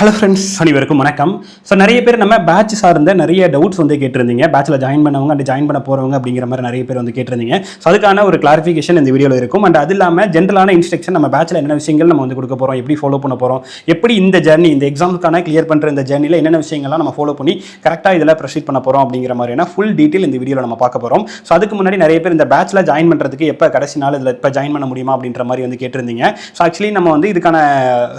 Hello friends அனைவருக்கும் வணக்கம். So நிறைய பேர் நம்ம பேட்ச் சார்ந்த நிறைய டவுட்ஸ் வந்து கேட்டிருந்தீங்க. பேட்சில் ஜாயின் பண்ணவங்க அண்ட் ஜாயின் பண்ண போகிறவங்க அப்படிங்கிற மாதிரி நிறைய பேர் வந்து கேட்டிருந்தீங்க. ஸோ அதுக்கான ஒரு கிளாரிஃபிகேஷன் இந்த வீடியோவில் இருக்கும். அண்ட் அது இல்லாமல் ஜென்ரலான இன்ஸ்ட்ரக்ஷன் நம்ம பேட்சில் என்னென்ன விஷயங்கள் நம்ம வந்து கொடுக்க போகிறோம் எப்படி ஃபாலோ பண்ண போகிறோம் எப்படி இந்த ஜர்னி இந்த எக்ஸாமுக்கான கிளியர் பண்ணுற இந்த ஜர்னியில் என்னென்ன விஷயங்கள்லாம் நம்ம ஃபாலோ பண்ணி கரெக்டாக இதில் ப்ரொசீட் பண்ண போகிறோம் அப்படிங்கிற மாதிரியான ஃபுல் டீட்டெயில் இந்த வீடியோவில் நம்ம பார்க்க போகிறோம் ஸோ அதுக்கு முன்னாடி நிறைய பேர் இந்த பேட்சில் ஜாயின் பண்ணுறதுக்கு எப்போ கடைசி நாள் இதில் இப்போ ஜாயின் பண்ண முடியுமா அப்படின்ற மாதிரி வந்து கேட்டிருந்தீங்க. ஸோ ஆக்சுவலி நம்ம வந்து இதுக்கான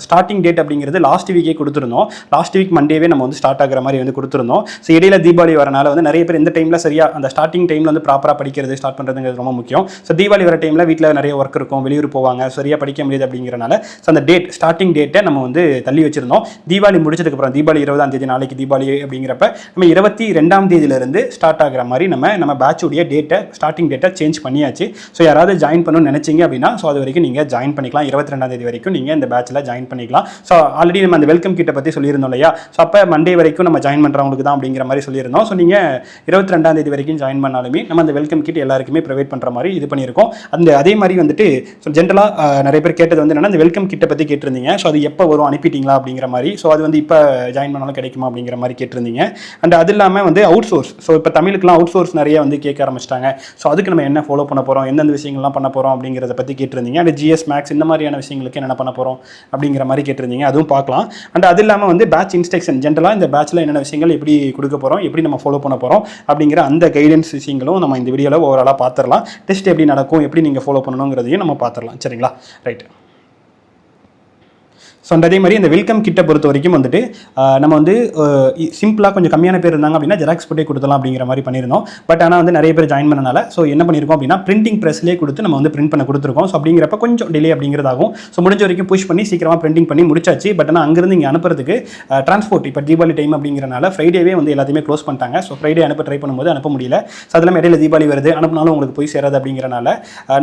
ஸ்டார்டிங் டேட் அப்படிங்கிறது லாஸ்ட் வீக்கே கொடுத்துருந்தோம். லாஸ்ட் வீக் மண்டேவே நம்ம வந்து ஸ்டார்ட் ஆகிற மாதிரி வந்து கொடுத்துருந்தோம். ஸோ இடையில தீபாவளி வரனால வந்து நிறைய பேர் இந்த டைமில் சரியா அந்த ஸ்டார்டிங் டைமில் வந்து ப்ராப்பராக படிக்கிறது ஸ்டார்ட் பண்ணுறதுங்கிறது ரொம்ப முக்கியம். ஸோ தீபாவளி வர டைமில் வீட்டில் நிறைய ஒர்க் இருக்கும் வெளியூர் போவாங்க சரியாக படிக்க முடியாது அப்படிங்கிறனால. ஸோ அந்த டேட் ஸ்டார்டிங் டேட்டை நம்ம வந்து தள்ளி வச்சிருந்தோம். தீபாவளி முடிச்சதுக்கப்புறம் தீபாவளி இருபதாம் தேதி நாளைக்கு தீபாவளி அப்படிங்கிறப்ப நம்ம இருபத்தி ரெண்டாம் தேதியிலிருந்து ஸ்டார்ட் ஆகிற மாதிரி நம்ம நம்ம பேட்சுடைய டேட்டை ஸ்டார்டிங் டேட்டை சேஞ்ச் பண்ணியாச்சு. ஸோ யாராவது ஜாயின் பண்ணணும்னு நினைச்சீங்க அப்படின்னா ஸோ அது வரைக்கும் நீங்கள் ஜாயின் பண்ணிக்கலாம். இருபத்தி ரெண்டாம் தேதி வரைக்கும் நீங்கள் இந்த பேட்சில் ஜாயின் பண்ணிக்கலாம். ஸோ ஆல்ரெடி நம்ம அந்த வெல்கம் கிட்ட பற்றி சொல்லியிருந்தோம் இல்லையா? ஸோ அப்போ மண்டே வரைக்கும் நம்ம ஜாயின் பண்ணுறவங்களுக்கு தான் அப்படிங்கிற மாதிரி சொல்லியிருந்தோம். ஸோ நீங்கள் இருபத்தி ரெண்டாம் தேதி வரைக்கும் ஜாயின் பண்ணாலுமே நம்ம அந்த வெல்கம் கிட் எல்லாருக்குமே ப்ரொவைட் பண்ணுற மாதிரி இது பண்ணியிருக்கோம். அந்த அதே மாதிரி வந்துட்டு ஸோ ஜென்ரலாக நிறைய பேர் கேட்டது வந்து என்னென்னா அந்த வெல்கம் கிட்ட பற்றி கேட்டிருந்தீங்க. ஸோ அது எப்போ வரும்? அனுப்பிட்டீங்களா? அப்படிங்கிற மாதிரி. ஸோ அது வந்து இப்போ ஜாயின் பண்ணாலும் கிடைக்குமா? அப்படிங்கிற மாதிரி கேட்டிருந்தீங்க. அண்ட் அது இல்லாமல் வந்து அவுட் சோர்ஸ் ஸோ இப்போ தமிழுக்குலாம் அவுட் சோர்ஸ் நிறைய வந்து கேட்க ஆரம்பிச்சிட்டாங்க. ஸோ அதுக்கு நம்ம என்ன ஃபாலோ பண்ண போகிறோம் எந்தெந்த விஷயங்கள்லாம் பண்ண போகிறோம் அப்படிங்கிறத பற்றி கேட்டிருந்தீங்க. அண்ட் ஜிஎஸ் மேக்ஸ் இந்த மாதிரியான விஷயங்களுக்கு என்ன பண்ண போகிறோம் அப்படிங்கிற மாதிரி கேட்டிருந்தீங்க. அதுவும் பார்க்கலாம். அண்ட் அது இல்லாமல் வந்து பேட்ச் இன்ஸ்ட்ரக்ஷன் ஜென்ரலாக இந்த பேட்சில் என்னென்ன விஷயங்கள் எப்படி கொடுக்க போகிறோம் எப்படி நம்ம ஃபாலோ பண்ண போகிறோம் அப்படிங்கிற அந்த கைடன்ஸ் விஷயங்களும் நம்ம இந்த வீடியோவில் ஓவராலாக பார்த்துடலாம். டெஸ்ட் எப்படி நடக்கும் எப்படி நீங்கள் ஃபாலோ பண்ணணுங்கிறதையும் நம்ம பார்த்துடலாம். சரிங்களா? ரைட் ஸோ அந்த அதே மாதிரி இந்த வெல்கம் கிட்ட பொறுத்த வரைக்கும் வந்துட்டு நம்ம வந்து சிம்பிளாக கொஞ்சம் கம்மியான பேர் இருந்தாங்க அப்படின்னா ஜெராக்ஸ் போட்டே கொடுத்தலாம் அப்படிங்கிற மாதிரி பண்ணியிருந்தோம். பட் ஆனால் வந்து நிறைய பேர் ஜாயின் பண்ணனால ஸோ என்ன பண்ணியிருக்கோம் அப்படின்னா பிரிண்டிங் ப்ரெஸ்லேயே கொடுத்து நம்ம வந்து பிரிண்ட் பண்ண கொடுத்துருக்கோம். ஸோ அப்படிங்கிறப்ப கொஞ்சம் டிலே அப்படிங்கிறதாகும் ஸோ முடிஞ்ச வரைக்கும் புஷ் பண்ணி சீக்கிரமாக பிரிண்டிங் பண்ணி முடிச்சாச்சு. பட் ஆனால் அங்கேருந்து இங்கே அனுப்புறதுக்கு டிரான்ஸ்போர்ட் இப்போ தீபாவளி டைம் அப்படிங்கிறனால ஃப்ரைடேவே வந்து எல்லாத்தையுமே க்ளோஸ் பண்ணிட்டாங்க. ஸோ ஃப்ரைடே அனுப்ப ட்ரை பண்ணும்போது அனுப்ப முடியல. ஸோ அதெல்லாம் இடையில தீபாவளி வருது. அனுப்பினாலும் உங்களுக்கு போய் சேராது அப்படிங்கிறனால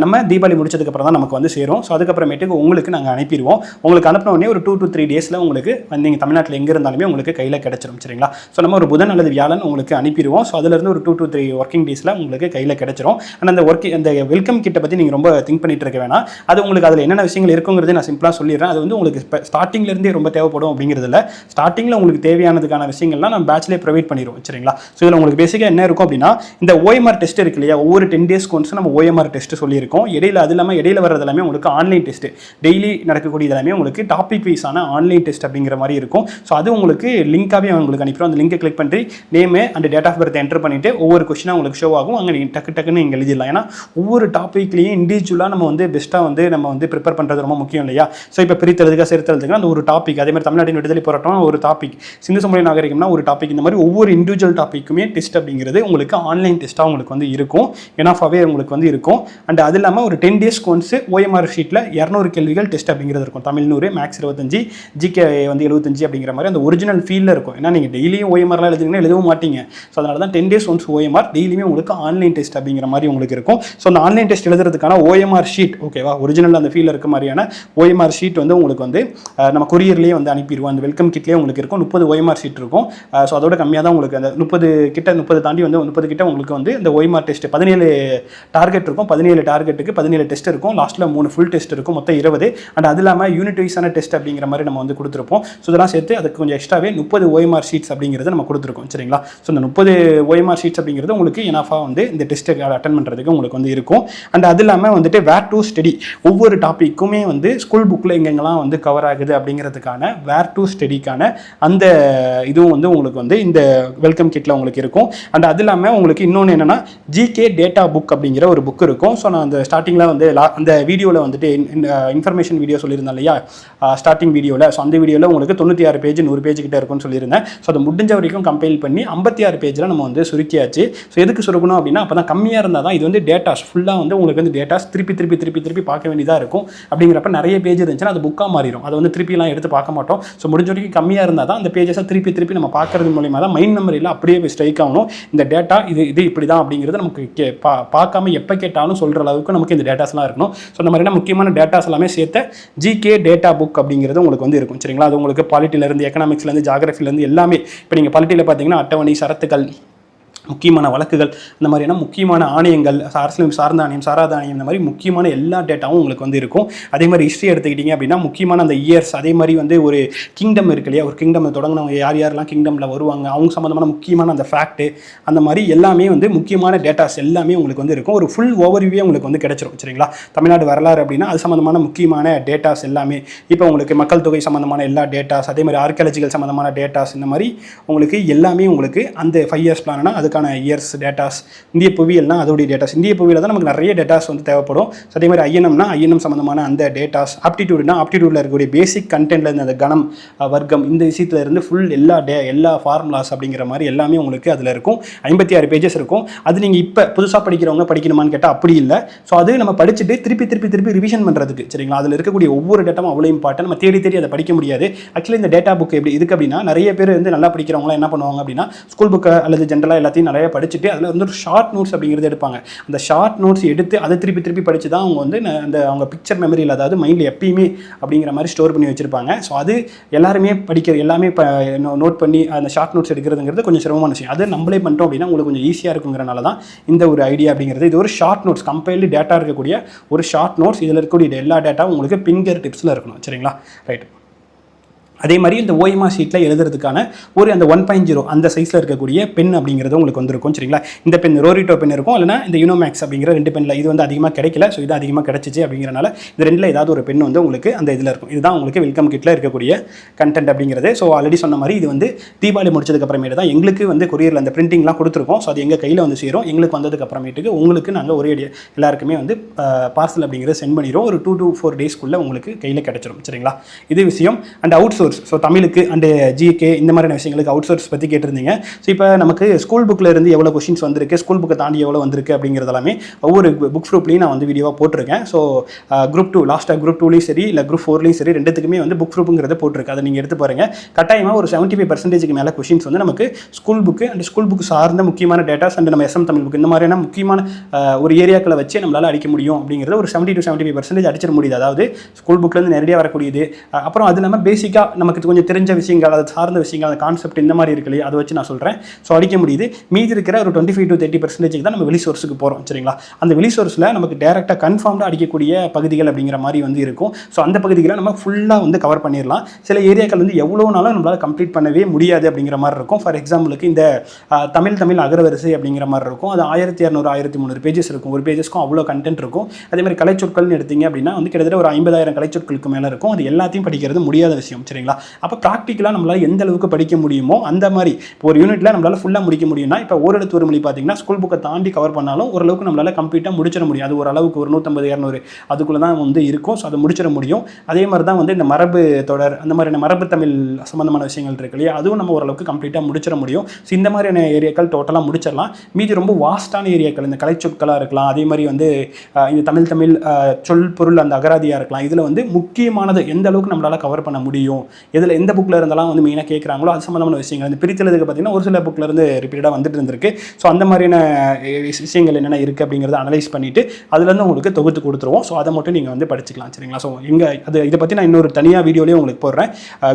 நம்ம தீபாவளி முடிச்சதுக்கப்புறம் தான் நமக்கு வந்து சேரும். ஸோ அதுக்கப்புறமேட்டுக்கு உங்களுக்கு நாங்கள் அனுப்பிடுவோம் உங்களுக்கு அனுப்பின ஒரு டூ டு த்ரீ டேஸில் உங்களுக்கு வந்து நீங்கள் தமிழ்நாட்டில் எங்கே இருந்தாலுமே உங்களுக்கு கையில் கிடச்சிரும் சரிங்களா? ஸோ நம்ம ஒரு புதன் அல்லது வியாழன் உங்களுக்கு அனுப்பிடுவோம். ஸோ அதுலேருந்து ஒரு டூ டு த்ரீ ஒர்க்கிங் டேஸில் உங்களுக்கு கையில் கிடச்சிரும். அண்ட் அந்த ஒர்க் அந்த வெல்கம் கிட்ட பற்றி நீங்கள் ரொம்ப திங்க் பண்ணிட்டு இருக்க வேணாம். அது உங்களுக்கு அதில் என்னென்ன விஷயங்கள் இருக்குங்கிறது நான் சிம்பிளாக சொல்லிடுறேன். அது வந்து உங்களுக்கு இப்போ ஸ்டார்டிங்லேருந்தே ரொம்ப தேவைப்படும் அப்படிங்கிறதுல ஸ்டார்டிங்கில் உங்களுக்கு தேவையானதுக்கான விஷயங்கள்லாம் நம்ம பேட்ச்லேயே ப்ரொவைட் பண்ணிடுவோம் சரிங்களா? ஸோ இதில் உங்களுக்கு பேசிக்காக என்ன இருக்கும் அப்படின்னா இந்த ஓஎம்ஆர் டெஸ்ட் இருக்கு இல்லையா? ஒவ்வொரு டென் டேஸ்க்கு ஒன்ஸ் நம்ம ஓஎம்ஆர் டெஸ்ட் சொல்லியிருக்கோம். இடையில அது இல்லாமல் இடையில வர்றது எல்லாமே உங்களுக்கு ஆன்லைன் டெஸ்ட் டெய்லி நடக்கக்கூடிய எல்லாமே உங்களுக்கு டாபிக் வைஸான ஆன்லைன் டெஸ்ட் அப்படிங்கிற மாதிரி இருக்கும். ஸோ அது உங்களுக்கு லிங்காகவே உங்களுக்கு அனுப்பிடும் அந்த லிங்கை கிளிக் பண்ணி name and date of birth enter பண்ணிட்டு ஒவ்வொரு கொஸ்டினாக உங்களுக்கு ஷோ ஆகும். அங்கே நீங்கள் டக்கு டக்குன்னு நீங்கள் எழுதிடலாம். ஏன்னா ஒவ்வொரு டாப்பிக்லேயும் இண்டிவிஜுவலாக நம்ம வந்து பெஸ்ட்டாக வந்து நம்ம வந்து ப்ரிப்பேர் பண்ணுறது ரொம்ப முக்கியம் இல்லையா? ஸோ இப்போ பிரித்தெழுதுக்கா சேர்த்தெழுதுக்கு அந்த ஒரு டாபிக் அதே மாதிரி தமிழ்நாட்டின் விடுதலை போராட்டம் ஒரு டாபிக் சிந்து சமூக நாகரிகம்னா ஒரு டாபிக் இந்த மாதிரி ஒவ்வொரு இண்டிவிஜுவல் டாப்பிக்குமே டெஸ்ட் அப்படிங்கிறது உங்களுக்கு ஆன்லைன் டெஸ்ட்டாக உங்களுக்கு வந்து இருக்கும். எனாஃபாகவே உங்களுக்கு வந்து இருக்கும். அண்ட் அது இல்லாமல் ஒரு டென் டேஸ்க்கு ஒன்ஸ் ஓஎம்ஆர் ஷீட்டில் இரநூறு கேள்விகள் டெஸ்ட் அப்படிங்கிறது இருக்கும். தமிழ் நூறு மேக்ஸ் இருபத்தஞ்சி ஜிகே வந்து எழுபத்தஞ்சு அப்படிங்கிற மாதிரி அந்த ஒரிஜினல் ஃபீலில் இருக்கும். ஏன்னா நீங்கள் டெய்லியும் ஓஎம்ஆர்லாம் எழுதுனீங்கன்னா எழுதவும் மாட்டீங்க. ஸோ அதனால தான் டென் டேஸ் ஒன்ஸ் ஓஎம்ஆர் டெய்லியுமே உங்களுக்கு ஆன்லைன் டெஸ்ட் அப்படிங்கிற மாதிரி உங்களுக்கு இருக்கும். ஸோ அந்த ஆன்லைன் டெஸ்ட் எழுதுறதுக்கான ஓஎம்ஆர் ஷீட் ஓகேவா ஒரிஜினல் அந்த ஃபீலில் இருக்க மாதிரியான ஓஎம்ஆர் ஷீட் வந்து உங்களுக்கு வந்து நம்ம கொரியர்லேயே வந்து அனுப்பிடுவோம். அந்த வெல்கம் கிட்லேயே உங்களுக்கு இருக்கும். முப்பது ஓஎம்ஆர் ஷீட் இருக்கும். ஸோ அதோட கம்மியாக தான் உங்களுக்கு அந்த முப்பது கிட்ட முப்பது தாண்டி வந்து முப்பது கிட்ட உங்களுக்கு வந்து இந்த ஓஎம்ஆர் டெஸ்ட் பதினேழு டார்கெட் இருக்கும். பதினேழு டார்கெட்டுக்கு பதினேழு டெஸ்ட் இருக்கும். லாஸ்ட்டில் மூணு ஃபுல் டெஸ்ட் இருக்கும். மொத்தம் இருபது. அண்ட் அது இல்லாமல் யூனிட் வைஸான டெஸ்ட் அப்படிங்கிற மாதிரி நம்ம வந்து கொடுத்துருப்போம். ஸோ இதெல்லாம் சேர்த்து அதுக்கு கொஞ்சம் எக்ஸ்ட்ராவே முப்பது ஓஎம்ஆர் ஷீட்ஸ் அப்படிங்கிறது நம்ம கொடுத்துருக்கோம். சரிங்களா? ஸோ இந்த முப்பது ஓஎம்ஆர் ஷீட்ஸ் அப்படிங்கிறது உங்களுக்கு எனஃபாக வந்து இந்த டெஸ்ட்டை அட்டன் பண்ணுறதுக்கு உங்களுக்கு வந்து இருக்கும். அண்ட் அது இல்லாமல் வந்துட்டு வேர் டு ஸ்டடி ஒவ்வொரு டாப்பிக்குமே வந்து ஸ்கூல் புக்கில் எங்கெங்கெல்லாம் வந்து கவர் ஆகுது அப்படிங்கிறதுக்கான வேர் டு ஸ்டடிக்கான அந்த இதுவும் வந்து உங்களுக்கு வந்து இந்த வெல்கம் கிட்டில் உங்களுக்கு இருக்கும். அண்ட் அது இல்லாமல் உங்களுக்கு இன்னொன்று என்னென்னா ஜிகே டேட்டா புக் அப்படிங்கிற ஒரு புக் இருக்கும். ஸோ நான் அந்த ஸ்டார்டிங்கில் வந்து லா- அந்த வீடியோவில் வந்துட்டு இன்ஃபர்மேஷன் வீடியோ uh, சொல்லியிருந்தேன் இல்லையா? Uh, ஸ்டார்டிங் வீடியோவில் ஸோ அந்த வீடியோவில் உங்களுக்கு தொண்ணூற்றி ஆறு பேஜ் நூறு பேஜ் கிட்ட இருக்கும்னு சொல்லியிருந்தேன். ஸோ அதை முடிஞ்ச வரைக்கும் கம்பைல் பண்ணி ஐம்பத்தி ஆறு பேஜில் நம்ம வந்து சுருக்கியாச்சு. ஸோ எதுக்கு சுருக்கணும் அப்படின்னா அப்போ தான் கம்மியாக இருந்தால் தான் இது வந்து டேட்டாஸ் ஃபுல்லாக வந்து உங்களுக்கு வந்து டேட்டாஸ் திருப்பி திருப்பி திருப்பி திருப்பி பார்க்க வேண்டியதாக இருக்கும். அப்படிங்கிறப்ப நிறைய பேஜ் இருந்துச்சுன்னா அது புக்காக மாறிடும் அதை வந்து திருப்பிலாம் எடுத்து பார்க்க மாட்டோம். ஸோ முடிஞ்ச வரைக்கும் கம்மியாக இருந்தால் தான் அந்த பேஜஸை திருப்பி திருப்பி நம்ம பார்க்கறது மூலியமாக தான் மைண்ட் மெமரியில் அப்படியே போய் ஸ்ட்ரைக் ஆகணும். இந்த டேட்டா இது இது இப்படி தான் அப்படிங்கிறது நமக்கு கே பா பார்க்காம எப்போ கேட்டாலும் சொல்கிற அளவுக்கு நமக்கு இந்த டேட்டாஸ்லாம் இருக்கணும். ஸோ இந்த மாதிரியான முக்கியமான டேட்டாஸ் எல்லாமே சேர்த்த ஜிகே டேட்டா புக் அப்படிங்கிறது உங்களுக்கு வந்து இருக்கும். சரிங்களா? அது உங்களுக்கு பாலிட்டிலேருந்து எக்கனாமிக்ஸ்லேருந்து ஜாகிரஃபிலேருந்து எல்லாமே. இப்போ நீங்கள் பாலிட்டியில் பார்த்தீங்கன்னா அட்டவணை சரத்துக்கள் முக்கியமான வழக்குகள் இந்த மாதிரியான முக்கியமான ஆணையங்கள் அரசியல் சார்ந்த ஆணையம் சாராத ஆணையம் இந்த மாதிரி முக்கியமான எல்லா டேட்டாவும் உங்களுக்கு வந்து இருக்கும். அதே மாதிரி ஹிஸ்ட்ரி எடுத்துக்கிட்டிங்க அப்படின்னா முக்கியமான அந்த இயர்ஸ் அதே மாதிரி வந்து ஒரு கிங்டம் இருக்கு இல்லையா? ஒரு கிங்டம் தொடங்கினவங்க யார் யாரெல்லாம் கிங்டமில் வருவாங்க அவங்க சம்மந்தமான முக்கியமான அந்த ஃபேக்ட்டு அந்த மாதிரி எல்லாமே வந்து முக்கியமான டேட்டாஸ் எல்லாமே உங்களுக்கு வந்து இருக்கும். ஒரு ஃபுல் ஓவர்வியூவே உங்களுக்கு வந்து கிடச்சிரும் சரிங்களா? தமிழ்நாடு வரலாறு அப்படின்னா அது சம்மந்தமான முக்கியமான டேட்டாஸ் எல்லாமே. இப்போ உங்களுக்கு மக்கள் தொகை சம்மந்தமான எல்லா டேட்டாஸ் அதே மாதிரி ஆர்கியாலஜிக்கல் சம்மந்தமான டேட்டாஸ் இந்த மாதிரி உங்களுக்கு எல்லாமே உங்களுக்கு அந்த ஃபைவ் இயர்ஸ் பிளான்னா அதுக்கான இயர்ஸ் டேட்டாஸ் இந்திய புவியியல்னா அதோடைய டேட்டாஸ் இந்திய புவியில் தான் நமக்கு நிறைய டேட்டாஸ் வந்து தேவைப்படும். அதே மாதிரி ஐஎன்எம்னா ஐஎன்எம் சம்மந்தமான அந்த டேட்டாஸ் ஆப்டிடியூட்னா ஆப்டிடியூடில் இருக்கக்கூடிய பேசிக் கண்டென்ட்லேருந்து அந்த கணம் வர்க்கம் இந்த விஷயத்துல இருந்து ஃபுல் எல்லா டே எல்லா ஃபார்முலாஸ் அப்படிங்கிற மாதிரி எல்லாமே உங்களுக்கு அதில் இருக்கும். ஐம்பத்தி ஆறு பேஜஸ் இருக்கும். அது நீங்கள் இப்போ புதுசாக படிக்கிறவங்க படிக்கணுமான்னு கேட்டால் அப்படி இல்லை. ஸோ அது நம்ம படிச்சுட்டு திருப்பி திருப்பி திருப்பி ரிவிஷன் பண்ணுறதுக்கு சரிங்களா? அதில் இருக்கக்கூடிய ஒவ்வொரு டேட்டாவும் அவ்வளோ இம்பார்ட்டன் நம்ம தேடி தேடி அதை படிக்க முடியாது. ஆக்சுவலி இந்த டேட்டா புக் எப்படி இதுக்கு அப்படின்னா நிறைய பேர் வந்து நல்லா படிக்கிறவங்களாம் என்ன பண்ணுவாங்க அப்படின்னா ஸ்கூல் புக்கை அல்லது ஜென்ரலாக எல்லாத்தையும் நிறைய படிச்சுட்டு அதில் வந்து ஒரு ஷார்ட் நோட்ஸ் அப்படிங்கிறது எடுப்பாங்க. அந்த ஷார்ட் நோட்ஸ் எடுத்து அதை திருப்பி திருப்பி படித்து தான் அவங்க வந்து அந்த அவங்க பிக்சர் மெமரியில் அதாவது மைண்டில் எப்பயுமே அப்படிங்கிற மாதிரி ஸ்டோர் பண்ணி வச்சுருப்பாங்க. ஸோ அது எல்லாருமே படிக்கிற எல்லாமே நோட் பண்ணி அந்த ஷார்ட் நோட்ஸ் எடுக்கிறதுங்கிறது கொஞ்சம் சிரமமான விஷயம். அது நம்மளே பண்ணிட்டோம் அப்படின்னா உங்களுக்கு கொஞ்சம் ஈஸியாக இருக்குங்கிறனால தான் இந்த ஒரு ஐடியா அப்படிங்கிறது. இது ஒரு ஷார்ட் நோட்ஸ் கம்பைல்டு டேட்டா இருக்கக்கூடிய ஒரு ஷார்ட் நோட்ஸ் இதில் இருக்கக்கூடிய எல்லா டேட்டாவும் உங்களுக்கு பின்கர் டிப்ஸில் இருக்கணும். சரிங்களா? ரைட் அதே மாதிரி இந்த ஓய்மா ஷீட்டில் எழுதுறதுக்கான ஒரு அந்த ஒன் பாயிண்ட் ஜீரோ அந்த சைஸில் இருக்கக்கூடிய பென் அப்படிங்கிறது உங்களுக்கு வந்திருக்கும் சரிங்களா? இந்த பென் ரோரிட்டோ பென் இருக்கும் இல்லைனா இந்த யூனோமேக்ஸ் அப்படிங்கிற ரெண்டு பென்னில் இது வந்து அதிகமாக கிடைக்கல ஸோ இது அதிகமாக கிடைச்சிச்சு அப்படிங்கிறனால இந்த ரெண்டில் ஏதாவது ஒரு பென் வந்து உங்களுக்கு அந்த இதில் இருக்கும். இதுதான் உங்களுக்கு வெல்கம் கிட்டில் இருக்கக்கூடிய கண்டென்ட் அப்படிங்கிறது. ஸோ ஆல்ரெடி சொன்ன மாதிரி இது வந்து தீபாவளி முடிச்சதுக்கு அப்புறமேட்டு தான் எங்களுக்கு வந்து கொரியரில் அந்த பிரிண்டிங்லாம் கொடுத்துருக்கோம். ஸோ அது எங்கள் கையில் வந்து சேரும். எங்களுக்கு வந்ததுக்கு அப்புறமேட்டுக்கு உங்களுக்கு நாங்கள் ஒரே எல்லாருக்குமே வந்து பார்சல் அப்படிங்கிறத சென்ட் பண்ணிடுவோம். ஒரு டூ டூ ஃபோர் டேஸ்க்குள்ளே உங்களுக்கு கையில் கிடைச்சிரும் சரிங்களா? இது விஷயம். அண்ட் அவுட் அவுட்சோர்ஸ் ஸோ தமிழுக்கு அண்ட் ஜிகே இந்த மாதிரியான விஷயங்களுக்கு அவுட்சோர்ஸ் பற்றி கேட்டிருந்தீங்க. ஸோ இப்போ நமக்கு ஸ்கூல் புக்கில் இருந்து எவ்வளோ கொஷின்ஸ் வந்திருக்கு ஸ்கூல் புக்கை தாண்டி எவ்வளோ வந்திருக்கு அப்படிங்கிறது எல்லாமே ஒவ்வொரு புக் குரூப்லேயும் நான் வந்து வீடியோவாக போட்டிருக்கேன். ஸோ குரூப் டூ லாஸ்ட்டாக குரூப் டூலையும் சரி இல்லை குரூப் ஃபோர்லையும் சரி ரெண்டுத்துக்குமே வந்து புக் ப்ரூப்புங்கிறத போட்டிருக்கு. அதை நீங்கள் எடுத்து பாருங்கள் கட்டாயமாக ஒரு செவன்ட்டி ஃபைவ் பர்சன்டேஜ்க்கு மேலே கொஷின்ஸ் வந்து நமக்கு school book and school book சார்ந்த முக்கியமான டேட்டாஸ் அண்ட் நம்ம எஸ்எம் தமிழ் புக் இந்த மாதிரியான முக்கியமான ஒரு ஏரியாக்களை வச்சு நம்மளால் அடிக்க முடியும் அப்படிங்கிறது ஒரு seventy to seventy five percentage அடிச்சிட முடியுது. அதாவது ஸ்கூல் புக்லேருந்து நேரடியாக வரக்கூடியது. அப்புறம் அது இல்லாமல் பேசிக்காக நமக்கு கொஞ்சம் தெரிஞ்ச விஷயங்கள் அது சார்ந்த விஷயங்கள் அந்த கான்செப்ட் இந்த மாதிரி இருக்குல்லையா அதை வச்சு நான் சொல்கிறேன் ஸோ அடிக்க முடியுது. மீதி இருக்கிற ஒரு twenty five to thirty percentage தான் நம்ம வெளி சோர்ஸுக்கு போகிறோம் சரிங்களா? அந்த வெளி சோர்ஸில் நமக்கு டேரெக்டாக கன்ஃபார்ம்டாக அடிக்கக்கூடிய பகுதிகள் அப்படிங்கிற மாதிரி வந்து இருக்கும். ஸோ அந்த பகுதிகளை நம்ம ஃபுல்லாக வந்து கவர் பண்ணிடலாம். சில ஏரியாக்கள் வந்து எவ்வளோ நாளும் நம்மளால் கம்ப்ளீட் பண்ணவே முடியாது அப்படிங்கிற மாதிரி இருக்கும். ஃபார் எக்ஸாம்பிளுக்கு இந்த தமிழ் தமிழ் அகரவரிசை அப்படிங்கிற மாதிரி இருக்கும். அது ஆயிரத்தி இரநூறு ஆயிரத்தி முந்நூறு பேஜஸ் இருக்கும். ஒரு பேஜஸ்க்கும் அவ்வளோ கண்டென்ட் இருக்கும். அதே மாதிரி கலைச்சொற்கள்னு எடுத்தீங்க அப்படின்னா வந்து கிட்டத்தட்ட ஒரு ஐம்பதாயிரம் கலைச்சொற்களுக்கு மேலே இருக்கும். அது எல்லாத்தையும் படிக்கிறது முடியாத விஷயம் சரிங்களா? அப்போ ப்ராக்டிக்கலாக நம்மளால் எந்த அளவுக்கு படிக்க முடியுமோ அந்த மாதிரி இப்போ ஒரு யூனிட்டில் நம்மளால் ஃபுல்லாக முடிக்க முடியும்னா இப்போ ஒரு இடத்து ஒரு மொழி பார்த்தீங்கன்னா ஸ்கூல் புக்கை தாண்டி கவர் பண்ணாலும் ஓரளவுக்கு நம்மளால் கம்ப்ளீட்டாக முடிச்சிட முடியும். அது ஓரளவுக்கு ஒரு நூற்றம்பது இரநூறு அதுக்குள்ளே தான் வந்து இருக்கும். ஸோ அதை முடிச்சிட முடியும். அதே மாதிரி தான் வந்து இந்த மரபு தொடர் அந்த மாதிரியான மரபு தமிழ் சம்மந்தமான விஷயங்கள் இருக்கு இல்லையா? அதுவும் நம்ம ஓரளவுக்கு கம்ப்ளீட்டாக முடிச்சிட முடியும். ஸோ இந்த மாதிரியான ஏரியாக்கள் டோட்டலாக முடிச்சிடலாம். மீதி ரொம்ப வாஸ்டான ஏரியாக்கள் இந்த கலைச்சொற்களாக இருக்கலாம் அதே மாதிரி வந்து இந்த தமிழ் தமிழ் சொல் பொருள் அந்த அகராதியாக இருக்கலாம். இதில் வந்து முக்கியமானது எந்த அளவுக்கு நம்மளால் கவர் பண்ண முடியும்? இதில் எந்த புக்கில் இருந்தெல்லாம் வந்து மெயினாக கேட்குறாங்களோ அது சம்மந்தமான விஷயங்கள். இந்த பிரித்தெழுதுக்கு பார்த்தீங்கன்னா ஒரு சில புக்கில் இருந்து ரிப்பீட்டடாக வந்துட்டு இருந்திருக்கு. ஸோ அந்த மாதிரியான விஷயங்கள் என்னென்ன இருக்குது அப்படிங்கிறத அனலைஸ் பண்ணிவிட்டு அதுலேருந்து உங்களுக்கு தொகுத்து கொடுத்துருவோம். ஸோ அதை மட்டும் நீங்கள் வந்து படிச்சுக்கலாம் சரிங்களா? ஸோ இங்கே அது இதை பற்றி நான் இன்னொரு தனியாக வீடியோலேயே உங்களுக்கு போடுறேன்.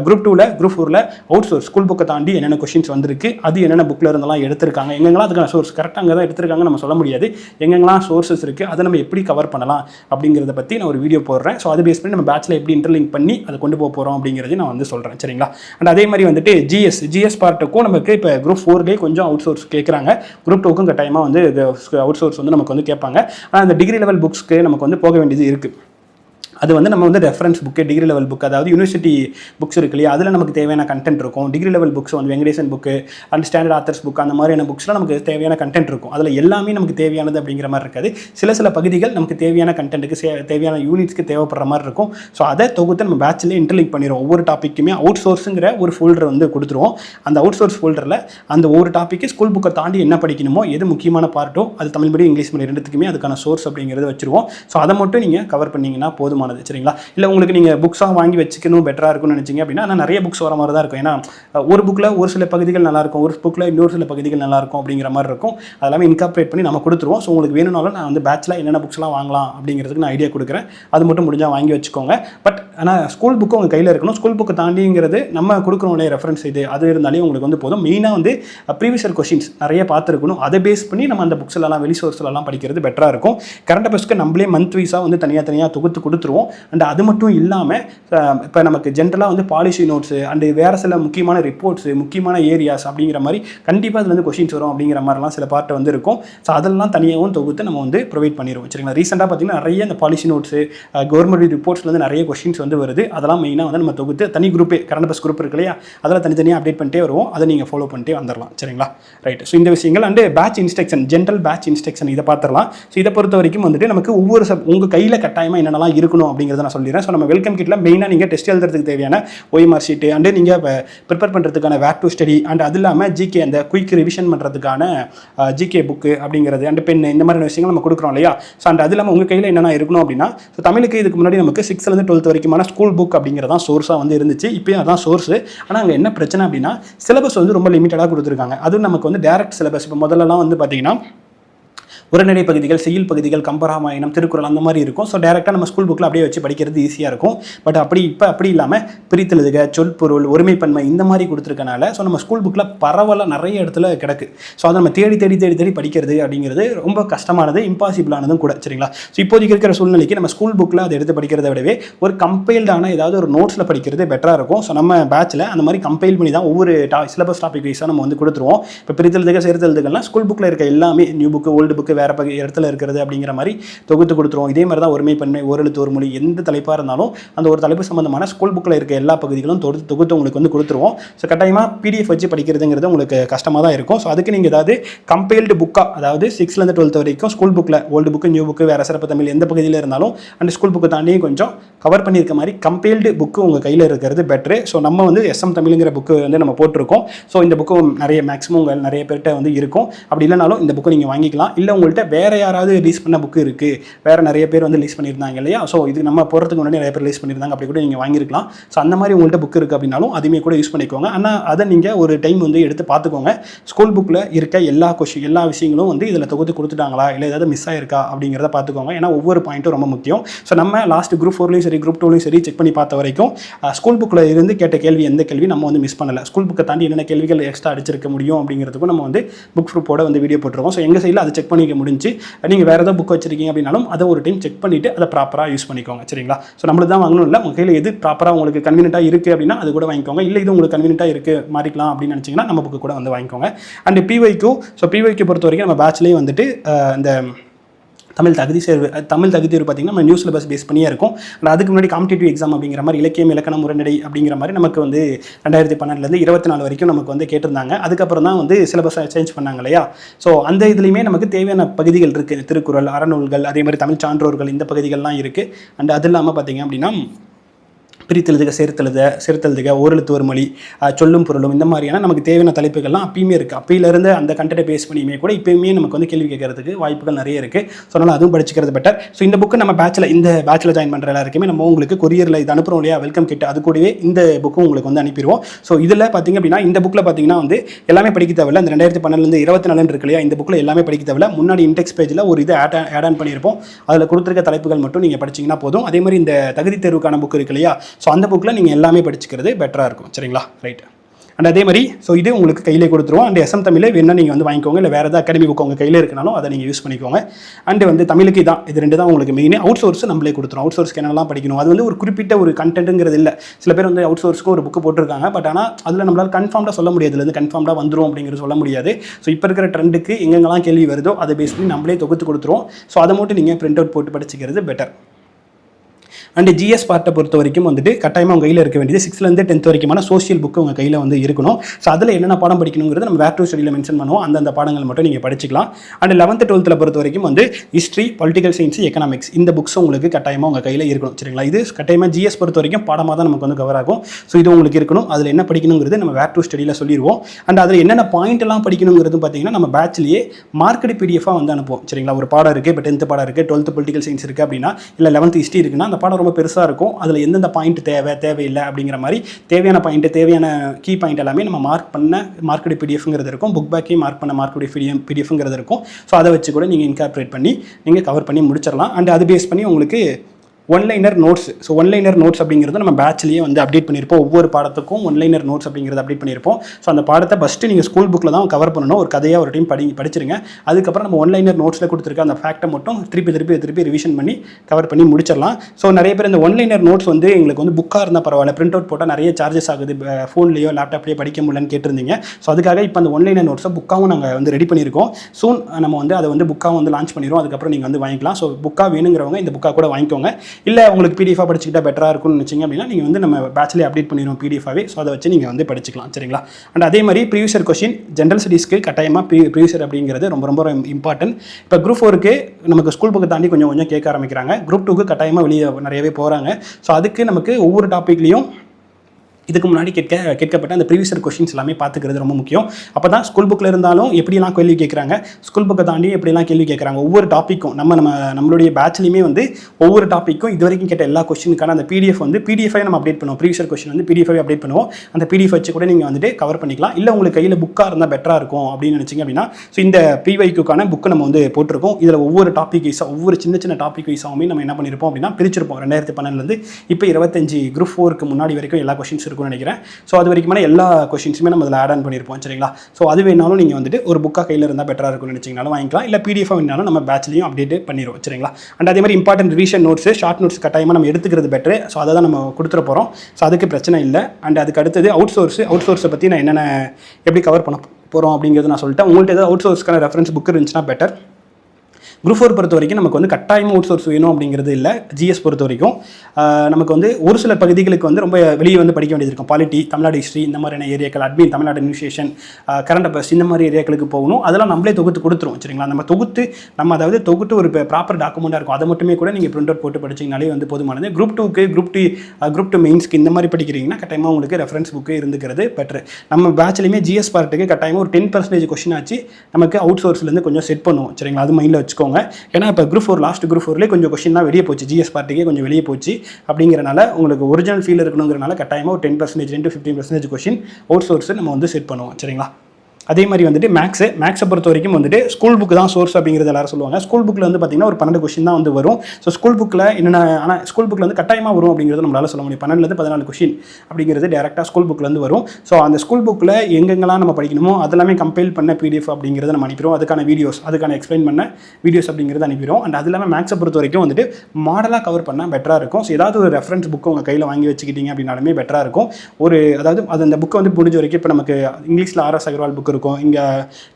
குரூப் டூவில் குரூப் ஃபோரில் அவுட் சோர்ஸ் ஸ்கூல் புக்கை தாண்டி என்னென்ன கொஷின்ஸ் வந்திருக்கு அது என்னென்ன புக்கில் இருந்தெல்லாம் எடுத்திருக்காங்க எங்கெங்கெல்லாம் அதுக்கான சோர்ஸ் கரெக்டாக அங்கே தான் எடுத்திருக்காங்க நம்ம சொல்ல முடியாது. எங்கெங்கெல்லாம் சோர்சஸ் இருக்குது அதை நம்ம எப்படி கவர் பண்ணலாம் அப்படிங்கிறத பற்றி நான் ஒரு வீடியோ போடுறேன். ஸோ அது பேஸ் பண்ணி நம்ம பேட்சில் எப்படி இன்டர்லிங்க் பண்ணி அதை கொண்டு போக போகிறோம் அப்படிங்கிறது நான் வந்து சொல்கிறேன் சரிங்களா? அண்ட் அதே மாதிரி வந்துட்டு ஜிஎஸ் ஜிஎஸ் பார்ட்டுக்கும் நமக்கு இப்போ குரூப் ஃபோர்லேயே கொஞ்சம் அவுட் சோர்ஸ் கேட்குறாங்க குரூப் டூக்கும் கட்டாயமாக வந்து அவுட் சோர்ஸ் வந்து நமக்கு வந்து கேட்பாங்க. ஆனால் அந்த டிகிரி லெவல் புக்ஸ்க்கு நமக்கு வந்து போக வேண்டியது இருக்குது அது வந்து நம்ம வந்து reference book degree level book அதாவது யூனிவர்சிட்டி புக்ஸ் இருக்கு இல்லையா? அதில் நமக்கு தேவையான கண்டென்ட் இருக்கும். டிகிரி லெவல் புக்ஸ் வந்து Venkatesan book and standard authors book அந்த மாதிரியான புக்ஸ்லாம் நமக்கு தேவையான கண்டென்ட் இருக்கும். அதில் எல்லாமே நமக்கு தேவையானது அப்படிங்கிற மாதிரி இருக்காது. சில சில பகுதிகள் நமக்கு தேவையான கண்டென்ட்டுக்கு தேவையான யூனிட்ஸ்க்கு தேவைப்படுற மாதிரி இருக்கும். ஸோ அதை தொகுத்து நம்ம பேட்ச்லேயே இன்டர்லிங்க் பண்ணிடுவோம். ஒவ்வொரு டாப்பிக்குமே அவுட் சோர்ஸுங்கிற ஒரு ஃபோல்டர் வந்து கொடுத்துருவோம். அந்த அவுட் சோர்ஸ் ஃபோல்டரில் அந்த ஒவ்வொரு டாப்பிக்கு ஸ்கூல் புக்கை தாண்டி என்ன படிக்கணுமோ எது முக்கியமான பார்ட்டோ அது தமிழ் மீடியம் இங்கிலீஷ் மீடியம் ரெண்டுத்துக்குமே அதுக்கான சோர்ஸ் அப்படிங்கிறத வச்சுருவோம். ஸோ அதை மட்டும் நீங்கள் கவர் பண்ணிங்கன்னா போதுமானது. நல்லது சரிங்களா? இல்லை உங்களுக்கு நீங்கள் புக்ஸாக வாங்கி வச்சுக்கணும் பெட்டராக இருக்கும்னு நினச்சிங்க அப்படின்னா ஆனால் நிறைய புக்ஸ் வர மாதிரி தான் இருக்கும். ஏன்னா ஒரு புக்கில் ஒரு சில பகுதிகள் நல்லாயிருக்கும் ஒரு புக்கில் இன்னொரு சில பகுதிகள் நல்லாயிருக்கும் அப்படிங்கிற மாதிரி இருக்கும். அதெல்லாமே இன்கார்பரேட் பண்ணி நம்ம கொடுத்துருவோம். ஸோ உங்களுக்கு வேணும்னாலும் நான் வந்து பேட்சில் என்னென்ன புக்ஸ்லாம் வாங்கலாம் அப்படிங்கிறதுக்கு நான் ஐடியா கொடுக்குறேன். அது மட்டும் முடிஞ்சால் வாங்கி வச்சுக்கோங்க. பட் ஆனால் ஸ்கூல் புக்கு உங்கள் கையில் இருக்கணும். ஸ்கூல் புக்கு தாண்டிங்கிறது நம்ம கொடுக்குறோம் இல்லையா ரெஃபரன்ஸ் இது. அது இருந்தாலே உங்களுக்கு வந்து போதும். மெயினாக வந்து ப்ரீவியஸர் கொஷின்ஸ் நிறைய பார்த்துருக்கணும். அதை பேஸ் பண்ணி நம்ம அந்த புக்ஸ்லலாம் வெளி சோர்ஸ்லலாம் படிக்கிறது பெட்டராக இருக்கும். கரண்ட் அஃபேர்ஸ்க்கு நம்மளே மந்த் வைஸாக வந்து தனியாக தனியாக தொகுத்து கொடுத்துருவோம். அண்ட் அது மட்டும் இல்லாமல் இப்போ நமக்கு ஜென்ரலாக வந்து பாலிசி நோட்ஸு அண்டு வேறு சில முக்கியமான ரிப்போர்ட்ஸு முக்கியமான ஏரியாஸ் அப்படிங்கிற மாதிரி கண்டிப்பாக அதில் வந்து கொஷின்ஸ் வரும் அப்படிங்கிற மாதிரிலாம் சில பார்ட் வந்து இருக்கும். ஸோ அதெல்லாம் தனியாகவும் தொகுத்து நம்ம வந்து ப்ரொவைட் பண்ணிடுவோம் சரிங்களா? ரீசெண்டாக பார்த்தீங்கன்னா நிறைய இந்த பாலிசி நோட்ஸு கவர்மெண்ட் ரிப்போர்ட்ஸ்லேருந்து நிறைய கொஷின்ஸ் வந்து வருது. அதெல்லாம் மெயினாக வந்து நம்ம தொகுத்து தனி குரூப்பே கரண்ட் பஸ் குரூப் இருக்கு இல்லையா? அதெல்லாம் தனித்தனியாக அப்டேட் பண்ணிட்டே வருவோம். அதை நீங்கள் ஃபாலோ பண்ணிட்டே வந்துடலாம் சரிங்களா? ரைட் ஸோ இந்த விஷயங்கள் and batch instruction general batch instruction இதை பார்த்துடலாம் ஸோ இதை பொறுத்த வரைக்கும் வந்துட்டு நமக்கு ஒவ்வொரு சப் உங்கள் கையில் கட்டாயமாக என்னென்னலாம் இருக்கணும் அப்படிங்கிறத நான் சொல்லிடுறேன். ஸோ நம்ம வெல்கம் கிட்டில் மெயினாக நீங்கள் டெஸ்ட் எழுதுறதுக்கு தேவையான ஓஎம்ஆர் ஷீட்டு அண்டு நீங்கள் ப்ரிப்பேர் பண்ணுறதுக்கான வேக் டு ஸ்டடி அண்ட் அது இல்லாமல் ஜிகே அந்த குயிக் ரிவிஷன் பண்ணுறதுக்கான ஜிகே புக்கு அப்படிங்கிறது அண்ட் பெண் இந்த மாதிரியான விஷயங்கள் நம்ம கொடுக்குறோம் இல்லையா? ஸோ அண்ட் அது இல்லாமல் உங்கள் கையில் என்னென்ன இருக்கணும் அப்படின்னா ஸோ தமிழுக்கு இதுக்கு முன்னாடி நமக்கு சிக்ஸ்த்லேருந்து டுவெல்த் வரைக்குமான ஸ்கூல் புக் அப்படிங்கிறதான் சோர்ஸாக வந்து இருந்துச்சு. இப்போயும் அதான் சோர்ஸு ஆனால் அங்கே என்ன பிரச்சனை அப்படின்னா சிலபஸ் வந்து ரொம்ப லிமிட்டடாக கொடுத்துருக்காங்க. அதுவும் நமக்கு வந்து டேரக்ட் சிலபஸ் இப்போ முதல்லலாம் வந்து பார்த்தீங்கன்னா உரைநடை பகுதிகள் செய்யுள் பகுதிகள் கம்பராமாயணம் திருக்குறள் அந்த மாதிரி இருக்கும். ஸோ டேரெக்டாக நம்ம ஸ்கூல் புக்கில் அப்படியே வச்சு படிக்கிறது ஈஸியாக இருக்கும். பட் அப்படி இப்போ அப்படி இல்லாமல் பிரித்தெழுதுக சொற்பொருள் ஒருமைப்பன்மை இந்த மாதிரி கொடுத்துருக்கனால ஸோ நம்ம ஸ்கூல் புக்கில் பரவலாக நிறைய இடத்துல கிடக்கு. ஸோ அதை நம்ம தேடி தேடி தேடி தேடி படிக்கிறது அப்படிங்கிறது ரொம்ப கஷ்டமானது இம்பாசிபிளானதும் கூட சரிங்களா? ஸோ இப்போதைக்கு இருக்கிற சூழ்நிலைக்கு நம்ம ஸ்கூல் புக்கில் அதை எடுத்து படிக்கிறத விடவே ஒரு கம்பைல்டான ஏதாவது ஒரு நோட்ஸில் படிக்கிறது பெட்டராக இருக்கும். ஸோ நம்ம பேட்சில் அந்த மாதிரி கம்பைல் பண்ணி தான் ஒவ்வொரு டா சிலபஸ் டாபிக் வைஸாக நம்ம வந்து கொடுத்துருவோம். இப்போ பிரித்தெழுதுக சேர்த்தெழுதுகள்லாம் ஸ்கூல் புக்கில் இருக்க எல்லாமே நியூ புக்கு ஓல்டு புக்கு வேறு பகு இடத்துல இருக்கிறது அப்படிங்கிற மாதிரி தொகுத்து கொடுத்துருவோம். இதே மாதிரி தான் ஒருமைப்பன்மை ஓரெழுத்து ஒரு எழுத்து ஒரு மொழி எந்த தலைப்பாக இருந்தாலும் அந்த ஒரு தலைப்பு சம்மந்தமான ஸ்கூல் புக்கில் இருக்க எல்லா பகுதிகளும் தொகுத்து தொகுத்து உங்களுக்கு வந்து கொடுத்துருவோம். ஸோ கட்டாயமாக பிடிஎஃப் வச்சு படிக்கிறதுங்கிறது உங்களுக்கு கஷ்டமாக தான் இருக்கும். ஸோ அதுக்கு நீங்கள் ஏதாவது கம்பைல்டு புக்காக அதாவது சிக்ஸ்லேருந்து டுவெல்த் வரைக்கும் ஸ்கூல் புக்கில் ஓல்டு புக்கு நியூ புக்கு வேறு சிறப்பு தமிழ் எந்த பகுதியில் இருந்தாலும் அந்த ஸ்கூல் புக்கு தாண்டியும் கொஞ்சம் கவர் பண்ணியிருக்க மாதிரி கம்பேல்டு புக்கு உங்கள் கையில் இருக்கிறது பெட்ரு ஸோ நம்ம வந்து எஸ்எம் தமிழுங்கிற புக்கு வந்து நம்ம போட்டிருக்கோம். ஸோ இந்த புக்கு நிறைய மேக்ஸிமம் உங்கள் நிறைய பேர்கிட்ட வந்து இருக்கும். அப்படி இல்லைனாலும் இந்த புக்கு நீங்கள் வாங்கிக்கலாம். இல்லை உங்கள்கிட்ட வேறு யாராவது ரிலீஸ் பண்ண புக்கு இருக்குது வேறு நிறைய பேர் வந்து ரிலீஸ் பண்ணியிருந்தாங்க இல்லையா? ஸோ இது நம்ம போகிறதுக்கு முன்னாடி நிறைய பேர் ரிலீஸ் பண்ணியிருந்தாங்க. அப்படி கூட நீங்கள் வாங்கியிருக்கலாம். ஸோ அந்த மாதிரி உங்கள்கிட்ட புக் இருக்குது அப்படின்னாலும் அதுவுமே கூட யூஸ் பண்ணிக்கோங்க. ஆனால் அதை நீங்கள் ஒரு டைம் வந்து எடுத்து பார்த்துக்கோங்க. ஸ்கூல் புக்கில் இருக்க எல்லா கொஷின் எல்லா விஷயங்களும் வந்து இதில் தொகுத்து கொடுத்துட்டாங்களா? இல்லை ஏதாவது மிஸ் ஆயிருக்கா? அப்படிங்கிறத பார்த்துக்கோங்க. ஏன்னா ஒவ்வொரு பாயிண்ட்டும் ரொம்ப முக்கியம். ஸோ நம்ம லாஸ்ட் குரூப் ஃபோர்லையும் சரி குரூப் டூலையும் சரி செக் பண்ணி பார்த்த வரைக்கும் ஸ்கூல் புக்கில் இருந்து கேட்ட கேள்வி எந்த கேள்வி நம்ம வந்து மிஸ் பண்ணல. ஸ்கூல் புக்கை தாண்டி என்னென்ன கேள்விகள் எக்ஸ்ட்ரா அடிச்சிருக்க முடியும் அப்படிங்கிறதுக்கும் நம்ம வந்து புக் ப்ரூப்போட வந்து வீடியோ போட்டுருவோம் ஸோ எங்கள் சைடில் அதை செக் முடிஞ்சு நீங்கள் வேறு ஏதாவது புக் வச்சிருக்கீங்க அப்படின்னாலும் அதை ஒரு டைம் செக் பண்ணிவிட்டு அதை ப்ராப்பராக யூஸ் பண்ணிக்கோங்க. சரிங்களா? ஸோ நம்மளுக்கு தான் வாங்கணும் இல்லை உங்கள் கையில் எது ப்ராப்பராக உங்களுக்கு கன்வீனியண்ட்டாக இருக்குது அப்படின்னா அது கூட வாங்கிக்கோங்க. இல்லை இது உங்களுக்கு கன்வீனியன்ட்டாக இருக்குது மாறிக்கலாம் அப்படின்னு நினச்சிங்கன்னா நம்ம புக்கு கூட வந்து வாங்கிக்கோங்க. அண்ட் பிவைக்கு ஸோ பிவைக்கு பொறுத்த வரைக்கும் நம்ம பேட்ச்லேயே வந்துட்டு இந்த தமிழ் தகுதி சேர்வு தமிழ் தகுதி தேர்வு பார்த்திங்கன்னா நம்ம நியூஸ் சிலபஸ் பேஸ் பண்ணியே இருக்கும். ஆனால் அதுக்கு முன்னாடி காம்படிட்டிவ் எக்ஸாம் அப்படிங்கிற மாதிரி இலக்கியம் இலக்கணம் உரைநடை அப்படிங்கிற மாதிரி நமக்கு வந்து ரெண்டாயிரத்தி பன்னெண்டுலேருந்து இருபத்தி நாலு வரைக்கும் நமக்கு வந்து கேட்டிருந்தாங்க. அதுக்கப்புறம் தான் வந்து சிலபஸை சேஞ்ச் பண்ணாங்க இல்லையா? ஸோ அந்த இதுலேயுமே நமக்கு தேவையான பகுதிகள் இருக்குது திருக்குறள் அறநூல்கள் அதே மாதிரி தமிழ் சான்றோர்கள் இந்த பகுதிகள்லாம் இருக்குது அண்ட் அது இல்லாமல் பார்த்தீங்க அப்படின்னா பிரித்தெழுதுக சேர்த்தெழுத சேர்த்தெழுதுக ஓரெழுத்து ஒரு மொழி சொல்லும் பொருளும் இந்த மாதிரியான நமக்கு தேவையான தலைப்புகள்லாம் அப்பயுமே இருக்குது அப்பயிலேருந்து அந்த கண்டென்ட்டை பேஸ் பண்ணியுமே கூட இப்பயுமே நமக்கு வந்து கேள்வி கேட்கறதுக்கு வாய்ப்புகள் நிறைய இருக்குது ஸோ அதனால் அதுவும் படிச்சுக்கிறது பெட்டர் ஸோ இந்த புக்கு நம்ம பேச்சில் இந்த பேச்சில் ஜாயின் பண்ணுற எல்லாருக்குமே நம்ம உங்களுக்கு கொரியரில் இது அனுப்புகிறோம் இல்லையா? வெல்கம் கிட் அது கூடவே இந்த புக்கும் உங்களுக்கு வந்து அனுப்பிடுவோம். ஸோ இதில் பார்த்தீங்க அப்படின்னா இந்த புக்கில் பார்த்தீங்கன்னா வந்து எல்லாமே படிக்க தேவையில்ல. இந்த ரெண்டாயிரத்தி பன்னெண்டுலேருந்து இருபத்தி நாலு இருக்கு இல்லையா? இந்த புக்கில் எல்லாமே படிக்க தேவையில்ல. முன்னாடி இன்டெக்ஸ் பேஜில் ஒரு இது ஆட் ஆட் ஆன் பண்ணியிருப்போம். அதில் கொடுத்துருக்க தலைப்புகள் மட்டும் நீங்கள் படிச்சிங்கன்னா போதும். அதே மாதிரி இந்த தகுதி தேர்வுக்கான புக் இருக்கு இல்லையா? ஸோ அந்த புக்கில் நீங்கள் எல்லாமே படிச்சுக்கிறது பெட்டராக இருக்கும். சரிங்களா? ரைட் அண்ட் அதே மாதிரி ஸோ இது உங்களுக்கு கையிலே கொடுத்துருவோம். அண்ட் எஸ்எம் தமிழே வேணா நீங்கள் வந்து வாங்கிக்கோங்க. இல்லை வேறு ஏதாவது அகாடமி புக் உங்கள் கையில் இருக்கனாலும் அதை நீங்கள் யூஸ் பண்ணிக்கோங்க. அண்ட் வந்து தமிழுக்கு இதான். இது ரெண்டு தான் உங்களுக்கு மெயின் அவுட் சோர்ஸ் நம்மளே கொடுத்துரும். அவுட் சோர்ஸ்க்கு என்னெல்லாம் படிக்கணும்? அது வந்து ஒரு குறிப்பிட்ட ஒரு கண்டென்ட்டுங்கிறது இல்லை. சில பேர் வந்து அவுட் சோர்ஸ்க்கு ஒரு புக்கு போட்டிருக்காங்க. பட் ஆனால் அதில் நம்மளால் கன்ஃபார்ம்டாக சொல்ல முடியாது. இதுலேருந்து கன்ஃபார்ம்டாக வந்துரும் அப்படிங்கிறது சொல்ல முடியாது. ஸோ இப்போ இருக்கிற ட்ரெண்டுக்கு எங்கெங்கெல்லாம் கேள்வி வருதோ அதை பேஸ் பண்ணி நம்மளே தொகுத்து கொடுத்துருவோம். ஸோ அதை மட்டும் நீங்கள் பிரிண்ட் அவுட் போட்டு படிச்சுக்கிறது பெட்டர் அண்ட் ஜிஎஸ் பார்ட்டை பொறுத்த வரைக்கும் வந்துட்டு கட்டாயமாக உங்கள் கையில் இருக்க வேண்டியது சிக்ஸ்த்லேருந்து டென்த் வரைக்குமான சோஷியல் புக்கு உங்கள் கையில் வந்து இருக்கணும். ஸோ அதில் என்னென்ன பாடம் படிக்கணுங்கிறது நம்ம வேர் டூ ஸ்டடியில் மென்ஷன் பண்ணுவோம். அந்தந்த பாடங்கள் மட்டும் நீங்கள் படிச்சிக்கலாம். அண்ட் லெவன்த்து டுவெல்த்தில் பொறுத்த வரைக்கும் வந்து ஹிஸ்ட்ரி பொலிட்டிக்கல் சயின்ஸ் எக்கனாமிக்ஸ் இந்த புக்ஸ் உங்களுக்கு கட்டாயமாக உங்கள் கையில் இருக்கணும். சரிங்களா? இது கட்டாயமாக ஜிஎஸ் பொறுத்த வரைக்கும் பாடமாக தான் நமக்கு வந்து கவர் ஆகும். ஸோ இது உங்களுக்கு இருக்கணும். அதில் என்ன படிக்கணுங்கிறது நம்ம வேர் டூ ஸ்டடியில் சொல்லிடுவோம் அண்ட் அதில் என்னென்ன பாயிண்ட் எல்லாம் படிக்கணுங்கிறது பார்த்தீங்கன்னா நம்ம பேட்ச்லேயே மார்க்கெட் பிடிஎஃபாக வந்து அனுப்புவோம். சரிங்களா? ஒரு பாடம் இருக்குது இப்போ டென்த்து பாடம் இருக்குது டுவெல்த்து பொலிட்டிக்கல் சயின்ஸ் இருக்குது அப்படின்னா இல்லை லெவன்த் ஹிஸ்ட்ரி இருக்குன்னா அந்த பாடம் ரொம்ப பெருசாக இருக்கும். அதில் எந்தெந்த பாயிண்ட் தேவை தேவையில்லை அப்படிங்கிற மாதிரி தேவையான பாயிண்ட் தேவையான கீ பாயிண்ட் எல்லாமே நம்ம மார்க் பண்ண மார்க்கெட் பிடிஎஃப்ங்கிறது இருக்கும். புக் பேக்கையும் மார்க் பண்ண மார்க்கெட் பிடிஎம் பிடிஎஃப்ங்கிறது இருக்கும். ஸோ அதை வச்சு கூட நீங்கள் இன்கார்பரேட் பண்ணி நீங்கள் கவர் பண்ணி முடிச்சிடலாம். அண்ட் அது பேஸ் பண்ணி உங்களுக்கு one liner notes so one liner notes அப்படிங்கிறது நம்ம பேட்ச்லேயே வந்து அப்டேட் பண்ணியிருப்போம் ஒவ்வொரு பாடத்துக்கும் ஒன்லைனர் நோட்ஸ் அப்படிங்கிறது அப்டேட் பண்ணியிருப்போம் ஸோ அந்த பாடத்தை ஃபஸ்ட்டு நீங்கள் ஸ்கூல் புக்கில் தான் கவர் பண்ணணும். ஒரு கதையாக ஒரு டைம் படி படிச்சிருங்க. அதுக்கப்புறம் நம்ம ஒன்லைனர் நோட்ஸில் கொடுத்துருக்க அந்த ஃபேக்ட்டை மட்டும் திருப்பி திருப்பி திருப்பி ரிவிஷன் பண்ணி கவர் பண்ணி முடிச்சிடலாம். ஸோ நிறைய பேர் இந்த ஒன்லைனர் நோட்ஸ் வந்து எங்களுக்கு வந்து புக்காக இருந்தால் பரவாயில்ல. பிரிண்ட் அவுட் போட்டால் நிறைய சார்ஜஸ் ஆகுது. ஃபோன்லேயோ லேப்டாப்லேயோ படிக்க முடியலன்னு கேட்டிருந்தீங்க. ஸோ அதுக்காக இப்போ அந்த ஒன்லைனர் நோட்ஸை புக்காகவும் நாங்கள் வந்து ரெடி பண்ணியிருக்கோம் சூன் நம்ம வந்து அதை வந்து புக்காக வந்து லான்ச் பண்ணிடுவோம் அதுக்கப்புறம் நீங்கள் வந்து வாங்கிக்கலாம். ஸோ புக்காக வேணுங்கிறவங்க இந்த புக்காக கூட வாங்கிக்கோங்க. இல்லை உங்களுக்கு பிடிஎஃபாக படிச்சுக்கிட்டா பெட்டராக இருக்கும்னு நினச்சிங்க அப்படின்னா நீங்கள் வந்து நம்ம பேட்ச்லேயே அப்டேட் பண்ணிடுவோம் பிடிஎஃபாகவே ஸோ அதை வச்சு நீங்கள் வந்து படிச்சுக்கலாம் சரிங்களா? அண்ட் அதே மாதிரி ப்ரீவியர் கொஷின் ஜென்ரல் ஸ்டடீஸ்க்கு கட்டாயமாக ப்ரீ ப்ரீவியர் அப்படிங்கிறது ரொம்ப ரொம்ப இம்பார்ட்டன்ட் இப்போ குரூப் ஃபோருக்கு நமக்கு ஸ்கூல் புக்கு தாண்டி கொஞ்சம் கொஞ்சம் கேட்க ஆரம்பிக்கிறாங்க. குரூப் டூக்கு கட்டாயமாக வெளியே நிறையவே போகிறாங்க ஸோ அதுக்கு நமக்கு ஒவ்வொரு டாப்பிக்லேயும் இதுக்கு முன்னாடி கேட்க கேட்கப்பட்ட அந்த ப்ரீவியஸர் கொஷின்ஸ் எல்லாமே பார்த்துக்கிறது ரொம்ப முக்கியம். அப்போ தான் ஸ்கூல் புக்கில் இருந்தாலும் எப்படிலாம் கேள்வி கேட்குறாங்க ஸ்கூல் புக்கை தாண்டி எப்படிலாம் கேள்வி கேட்குறாங்க ஒவ்வொரு டாப்பிக்கும் நம்ம நம்ம நம்மளுடைய பேட்ச்லையுமே வந்து ஒவ்வொரு டாப்பிக்கும் இது வரைக்கும் கேட்ட எல்லா கொஸ்டினுக்கான அந்த பிடிஎஃப் வந்து பிடிஎஃபை நம்ம அப்டேட் பண்ணுவோம். ப்ரீவியஸர் கொஸ்டின் வந்து பிடிஎஃபை அப்டேட் பண்ணுவோம். அந்த பிடிஎஃப் வச்சு கூட நீங்கள் வந்துட்டு கவர் பண்ணிக்கலாம். இல்லை உங்களுக்கு கையில் புக்காக இருந்தால் பெட்டராக இருக்கும் அப்படின்னு நினச்சிங்க அப்படின்னா ஸோ இந்த பிவைக்குக்கான புக்கு நம்ம வந்து போட்டிருக்கோம். இதில் ஒவ்வொரு டாபிக் வைஸாக ஒவ்வொரு சின்ன சின்ன டாபிக் வைஸாகவுமே நம்ம என்ன பண்ணியிருப்போம் அப்படின்னா பிரிச்சிருப்போம். ரெண்டாயிரத்தி பன்னெண்டுலேருந்து இப்போ இருபத்தஞ்சு குரூப் ஃபோருக்கு முன்னாடி வரைக்கும் எல்லா கொஷின்ஸ் இருக்கும்னு நினைக்கிறேன். ஸோ அது வரைக்குமான எல்லா கொஷின்ஸுமே நம்ம அதில் ஆட் ஆன் பண்ணியிருப்போம் சரிங்களா? ஸோ அது வேணாலும் நீங்கள் வந்துட்டு ஒரு புக்காக கையில் இருந்தால் பெட்டராக இருக்கும்னு நினச்சிங்கனாலும் வாங்கிக்கலாம். இல்லை பிடிஎஃப் வேணாலும் நம்ம பேட்ச்லையும் அப்டேட் பண்ணிடுவோம் சரிங்களா? அண்ட் அதே மாதிரி important revision notes short notes கட்டாயமாக நம்ம எடுத்துக்கிறது பெட்ரு ஸோ அதை தான் நம்ம கொடுத்துட போகிறோம் ஸோ அதுக்கு பிரச்சனை இல்லை. அண்ட் அதுக்கு அடுத்தது அவுட் சோர்ஸ் அவுட் சோர்ஸை பற்றி நான் என்னென்ன எப்படி கவர் பண்ண போகிறோம் அப்படிங்கிறது நான் சொல்லிட்டேன். உங்கள்கிட்ட ஏதாவது அவுட் சோர்ஸ்க்கான ரெஃபரன்ஸ் புக் இருந்துச்சுன்னா பெட்டர் குரூப் ஃபோர் பொறுத்த வரைக்கும் நமக்கு வந்து கட்டாயமாக அவுட் சோர்ஸ் வேணும் அப்படிங்கிறது இல்லை. ஜிஎஸ் பொறுத்த வரைக்கும் நமக்கு வந்து ஒரு சில பகுதிகளுக்கு வந்து ரொம்ப வெளியே வந்து படிக்க வேண்டியது இருக்கும். பாலிட்டி தமிழ்நாடு ஹிஸ்ட்ரி இந்த மாதிரியான ஏரியாக்கள் admin Tamil Nadu administration current affairs இந்த மாதிரி ஏரியாக்களுக்கு போகணும். அதெல்லாம் நம்மளே தொகுத்து கொடுத்துருவோம் சரிங்களா? நம்ம தொகுத்து நம்ம அதாவது தொகுத்து ஒரு ப்ராப்பர் டாக்குமெண்ட்டாக இருக்கும். அதை மட்டுமே கூட நீங்கள் பிரிண்ட் அவுட் போட்டு படிச்சிங்கனாலே வந்து போதுமானது. குரூப் டூக்கு குரூப் டூ குரூப் டூ மெயின்ஸ்க்கு இந்த மாதிரி படிக்கிறீங்கன்னா கட்டாயமாக உங்களுக்கு ரெஃபரன்ஸ் புக்கு இருந்துக்கிறது பெட்ரு நம்ம பேட்ச்லையுமே ஜிஎஸ் பார்ட்டுக்கு கட்டாயமாக ஒரு டென் பர்சன்டேஜ் கொஸ்டின் ஆச்சு. நமக்கு அவுட் சோர்ஸ்லேருந்து கொஞ்சம் செட் பண்ணுவோம் சரிங்களா? அது மைண்டில் வச்சுக்கோங்க. ஏன்னா இப்போ குரூப் ஃபோர் லாஸ்ட் குரூப் ஃபோர்லேயே கொஞ்சம் கொஷின் தான் வெளியே போச்சு. ஜிஎஸ் பார்ட்டிக்கே கொஞ்சம் வெளியே போச்சு. அப்படிங்கிறனால உங்களுக்கு ஒரிஜினல் ஃபீல் இருக்கணுங்கிறனால கட்டாயமாக ஒரு ten percentage ten to fifteen percentage question out source நம்ம வந்து செட் பண்ணுவோம். சரிங்களா? அதே மாதிரி வந்துட்டு மேக்ஸு மேக்ஸை பொறுத்த வரைக்கும் வந்துட்டு ஸ்கூல் புக் தான் சோர்ஸ் அப்படிங்கிறது எல்லாரும் சொல்லுவாங்க. ஸ்கூல் புக்கில் வந்து பார்த்தீங்கன்னா ஒரு பன்னெண்டு கொஷின் தான் வந்து வரும். ஸோ ஸ்கூல் புக்கில் என்னென்ன ஆனால் ஸ்கூல் புக்கில் வந்து கட்டாயமாக வரும் அப்படிங்கிறது நம்மளால சொல்ல முடியும். பன்னெண்டுலேருந்து பதினாலு கொஷின் அப்படிங்கிறது டேரெக்டாக ஸ்கூல் புக்லேருந்து வரும். ஸோ அந்த ஸ்கூல் புக்கில் எங்கெங்கெல்லாம் நம்ம படிக்கணுமோ அதெல்லாமே கம்பைல் பண்ண பிடிஎஃப் அப்படிங்கிறத நம்ம அனுப்பிடுவோம். அதுக்கான வீடியோஸ் அதுக்கான எக்ஸ்பிளைன் பண்ண வீடியோஸ் அப்படிங்கிறது அனுப்பிடுவோம். அண்ட் அது இல்லாமல் மேக்ஸை பொறுத்த வரைக்கும் வந்துட்டு மாடலாக கவர் பண்ணால் பெட்டராக இருக்கும். ஸோ ஏதாவது ஒரு ரெஃபரன்ஸ் புக்கு உங்கள் கையில் வாங்கி வச்சுக்கிட்டீங்க அப்படின்னாலுமே பெட்டராக இருக்கும். ஒரு அதாவது அது அந்த புக்கை வந்து முடிஞ்ச வரைக்கும் இப்போ நமக்கு இங்கிலீஷில் ஆர்எஸ் அகர்வால் புக் இருக்கும். இங்கே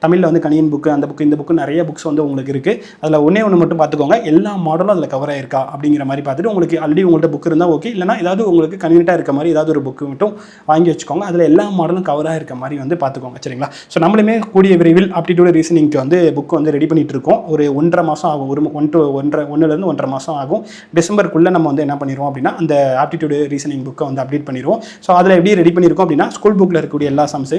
தமிழில் வந்து கணியன் புக்கு அந்த புக்கு இந்த புக்கு நிறைய புக்ஸ் வந்து உங்களுக்கு இருக்குது அதில் ஒன்றே ஒன்று மட்டும் பார்த்துக்கோங்க. எல்லா மாடலும் அதில் கவர் ஆயிருக்கா அப்படிங்கிற மாதிரி பார்த்துட்டு உங்களுக்கு ஆல்ரெடி உங்கள்கிட்ட புக் இருந்தால் ஓகே இல்லைனா ஏதாவது உங்களுக்கு கன்வீனியாக இருக்க மாதிரி ஏதாவது ஒரு புக்கு மட்டும் வாங்கி வச்சுக்கோங்க. அதில் எல்லா மாடலும் கவராக இருக்க மாதிரி வந்து பார்த்துக்கோங்க. சரிங்களா? ஸோ நம்மளுமே கூடிய விரைவில் ஆப்டிடியூட் ரீசனிங்க்கு வந்து புக் வந்து ரெடி பண்ணிட்டு இருக்கோம். ஒரு ஒன்றரை மாதம் ஆகும். ஒரு ஒன் டு ஒன்றரை ஒன்றுலேருந்து ஒன்றரை மாதம் ஆகும். டிசம்பருக்குள்ளே நம்ம வந்து என்ன பண்ணிடுவோம் அப்படின்னா அந்த ஆப்டிடியூடு ரீசனிங் புக்கை வந்து அப்டேட் பண்ணிடுவோம் ஸோ அதில் எப்படி ரெடி பண்ணியிருக்கோம் அப்படின்னா ஸ்கூல் புக்கில் இருக்கக்கூடிய எல்லா சம்ஸு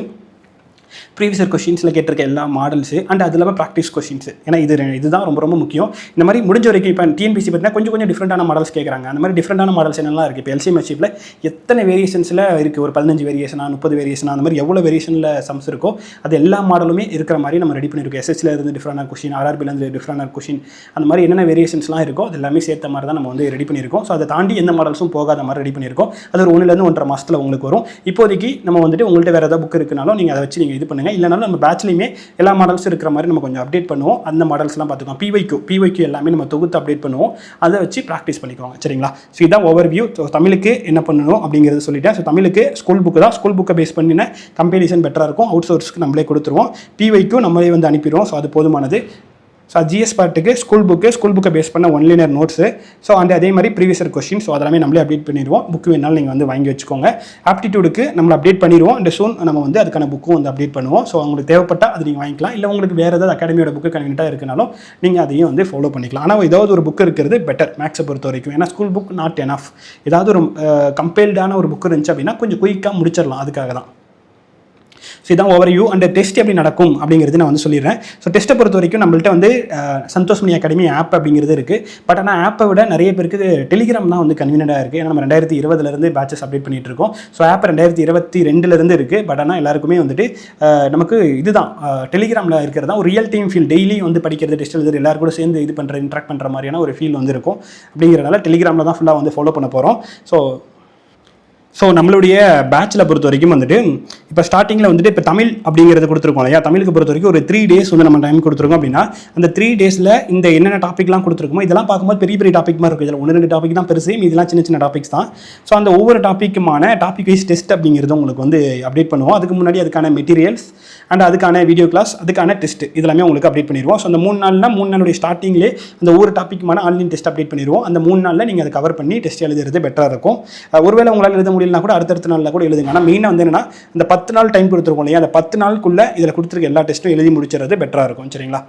ப்ரீவியஸர் கொஷின்ஸில் கேட்டிருக்க எல்லா மாடல்ஸு அண்ட் அது இல்லாமல் ப்ராக்டிஸ் கொஷின்ஸ் ஏன்னா இது இதுதான் ரொம்ப ரொம்ப முக்கியம். இந்த மாதிரி முடிஞ்ச வரைக்கும் இப்போ டிஎன்பிசி பார்த்தீங்கன்னா கொஞ்சம் கொஞ்சம் டிஃப்ரெண்டான மாடல்ஸ் கேட்குறாங்க அந்த மாதிரி டிஃப்ரெண்டான மாடல்ஸ் என்னெல்லாம் இருக்குது இப்போ எல்சிஎம் மெஷிப்பில் எத்தனை வேரியேஷன்ஸில் இருக்குது ஒரு பதினஞ்சு வேரியேஷனாக முப்பது வேரியேஷனாக அந்த மாதிரி எவ்வளோ வேரியேஷனில் சம்ஸ் இருக்கோ அது எல்லா மாடலுமே இருக்கிற மாதிரி நம்ம ரெடி பண்ணியிருக்கோம். எஸ்எஸ்சியில் இருந்து டிஃப்ரெண்டான கொஷின் ஆர்ஆர்பிலேருந்து டிஃப்ரெண்டான கொஷின் அந்த மாதிரி என்னென்ன வேரியேஷன்ஸ்லாம் இருக்கோ அது எல்லாமே சேர்த்த மாதிரி தான் நம்ம வந்து ரெடி பண்ணியிருக்கோம். ஸோ அதை தாண்டி எந்த மாடல்ஸும் போகாத மாதிரி ரெடி பண்ணியிருக்கோம். அது ஒரு ஒன்றுலேருந்து ஒன்றரை மாதத்தில் உங்களுக்கு வரும். இப்போதைக்கு நம்ம வந்துட்டு உங்கள்கிட்ட வேறு ஏதாவது புக் இருக்குனாலும் நீங்கள் அதை வச்சு நீங்கள் இது பண்ணுங்கள் இல்லைனாலும் நம்ம பேட்ச்லேயுமே எல்லா மாடல்ஸ் இருக்கிற மாதிரி நம்ம கொஞ்சம் அப்டேட் பண்ணுவோம். அந்த மாடல்ஸ்லாம் பார்த்துக்கோம் பிவைக்கு பிவைக்கு எல்லாமே நம்ம தொகுத்து அப்டேட் பண்ணுவோம். அதை வச்சு ப்ராக்டிஸ் பண்ணிக்குவாங்க சரிங்களா? ஸோ இதான் ஓவர் வியூ ஸோ தமிழுக்கு என்ன பண்ணணும் அப்படிங்கிறது சொல்லிட்டேன். ஸோ தமிழுக்கு ஸ்கூல் புக்கு தான். ஸ்கூல் புக்கை பேஸ் பண்ணின கம்பெனிஷன் பெட்டராக இருக்கும். அவுட் சோர்ஸ்க்கு நம்மளே கொடுத்துருவோம். பிவைக்கும் நம்மளே வந்து அனுப்பிடுவோம். ஸோ அது போதுமானது. ஸோ ஜிஎஸ் பார்ட்டுக்கு ஸ்கூல் புக்கு ஸ்கூல் புக்கை பேஸ் பண்ண ஒன்லைனர் நோட்ஸு ஸோ அந்த அதே மாதிரி ப்ரீவியஸர் கொஸ்டின் ஸோ அதெல்லாமே நம்மளே அப்டேட் பண்ணிடுவோம். புக்கு வேணாலும் நீங்கள் வந்து வாங்கி வச்சுக்கோங்க. ஆப்டிடியூடுக்கு நம்ம அப்டேட் பண்ணிடுவோம். அண்ட் சூன் நம்ம வந்து அதுக்கான புக்கும் வந்து அப்டேட் பண்ணுவோம். ஸோ உங்களுக்கு தேவைப்பட்டால் அது நீங்கள் வாங்கிக்கலாம். இல்லை உங்களுக்கு வேறு ஏதாவது அகாடமியோட புக்கு கன்வீனியாக இருக்கனாலும் நீங்கள் அதையும் வந்து ஃபாலோ பண்ணிக்கலாம். ஆனால் ஏதாவது ஒரு புக் இருக்கிறது பெட்டர் மேக்ஸை பொறுத்த வரைக்கும். ஏன்னா ஸ்கூல் புக் நாட் எனஃப் ஏதாவது ஒரு கம்பேல்டான ஒரு புக் இருந்துச்சு அப்படின்னா கொஞ்சம் குயிக்காக முடிச்சிடலாம். அதுக்காக தான் ஸோ இதான் ஓவர் யூ அண்ட் டெஸ்ட் எப்படி நடக்கும் அப்படிங்கிறது நான் வந்து சொல்லிடுறேன். ஸோ டெஸ்ட்டை பொறுத்த வரைக்கும் நம்மள்ட்ட வந்து சந்தோஷ் மணி அகாடமி ஆப் அப்படிங்கிறது இருக்குது பட் ஆனால் ஆப்பை விட நிறைய பேருக்கு டெலிகிராம் தான் வந்து கன்வீனியண்டாக இருக்குது ஏன்னா நம்ம ரெண்டாயிரத்தி இருபதுலேருந்து பேச்சஸ் அப்டேட் பண்ணிட்டு இருக்கோம். ஸோ ஆப் ரெண்டாயிரத்தி இருபத்தி ரெண்டுலேருந்து இருக்குது பட் ஆனால் எல்லாருக்குமே வந்துட்டு நமக்கு இதுதான். டெலிகிராமில் இருக்கிறது தான் ஒரு ரியல் டைம் ஃபீல் டெய்லி வந்து படிக்கிறது டெஸ்ட் எழுதுறது எல்லாரும் கூட சேர்ந்து இது பண்ணுற இன்ட்ராக்ட் பண்ணுற மாதிரியான ஒரு ஃபீல் வந்து இருக்கும். அப்படிங்கிறனால டெலிகிராமில் தான் ஃபுல்லாக வந்து ஃபாலோ பண்ண போகிறோம் ஸோ ஸோ நம்மளுடைய பேட்சில் பொறுத்த வரைக்கும் வந்துட்டு இப்போ ஸ்டார்டிங்கில் வந்துட்டு இப்போ தமிழ் அப்படிங்கிறது கொடுத்துருக்கோம் இல்லையா? தமிழுக்கு பொறுத்த வரைக்கும் ஒரு த்ரீ டேஸ் வந்து நம்ம டைம் கொடுத்துருக்கோம் அப்படின்னா அந்த த்ரீ டேஸில் இந்த என்னென்ன டாப்பிக்லாம் கொடுத்துருக்கோமோ இதெல்லாம் பார்க்கும்போது பெரிய பெரிய டாபிக் மாதிரி இருக்கும். இதில் ஒன்று ரெண்டு டாபிக் தான் பெருசு இதெல்லாம் சின்ன சின்ன டாபிக்ஸ் தான். ஸோ அந்த ஒவ்வொரு டாப்பிக்குமான டாபிக் வைஸ் டெஸ்ட் அப்படிங்கிறது உங்களுக்கு வந்து அப்டேட் பண்ணுவோம். அதுக்கு முன்னாடி அதுக்கான மெட்டீரியல்ஸ் அண்ட் அதுக்கான வீடியோ கிளாஸ் அதுக்கான டெஸ்ட் இதெல்லாமே உங்களுக்கு அப்டேட் பண்ணிடுவோம். ஸோ அந்த மூணு நாள்னா மூணு நாளுடைய ஸ்டார்டிங்லேயே அந்த ஒவ்வொரு டாப்பிக்குமான ஆன்லைன் டெஸ்ட் அப்டேட் பண்ணிடுவோம். அந்த மூணு நாளில் நீங்கள் அதை கவர் பண்ணி டெஸ்ட் எழுதுறது பெட்டராக இருக்கும். ஒருவேளை உங்களால் எழுத முடியலனா கூட அடுத்தடுத்த நாளில் கூட எழுதுங்க. ஆனால் மெயினாக வந்து என்னன்னா இந்த பத்து நாள் டைம் கொடுத்துருக்கோம் இல்லையா? அந்த பத்து நாளுக்குள்ளே இதில் கொடுத்துருக்க எல்லா டெஸ்ட்டும் எழுதி முடிச்சுறது பெட்டராக இருக்கும். சரிங்களா?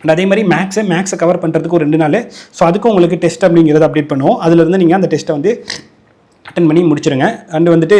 அண்ட் அதே மாதிரி மேக்ஸை மேக்ஸை கவர் பண்ணுறதுக்கு ஒரு ரெண்டு நாள். ஸோ அதுக்கும் உங்களுக்கு டெஸ்ட் அப்படிங்கிறத அப்டேட் பண்ணுவோம். அதுலேருந்து நீங்கள் அந்த டெஸ்ட்டை வந்து அட்டன் பண்ணி முடிச்சிருங்க. அண்ட் வந்துட்டு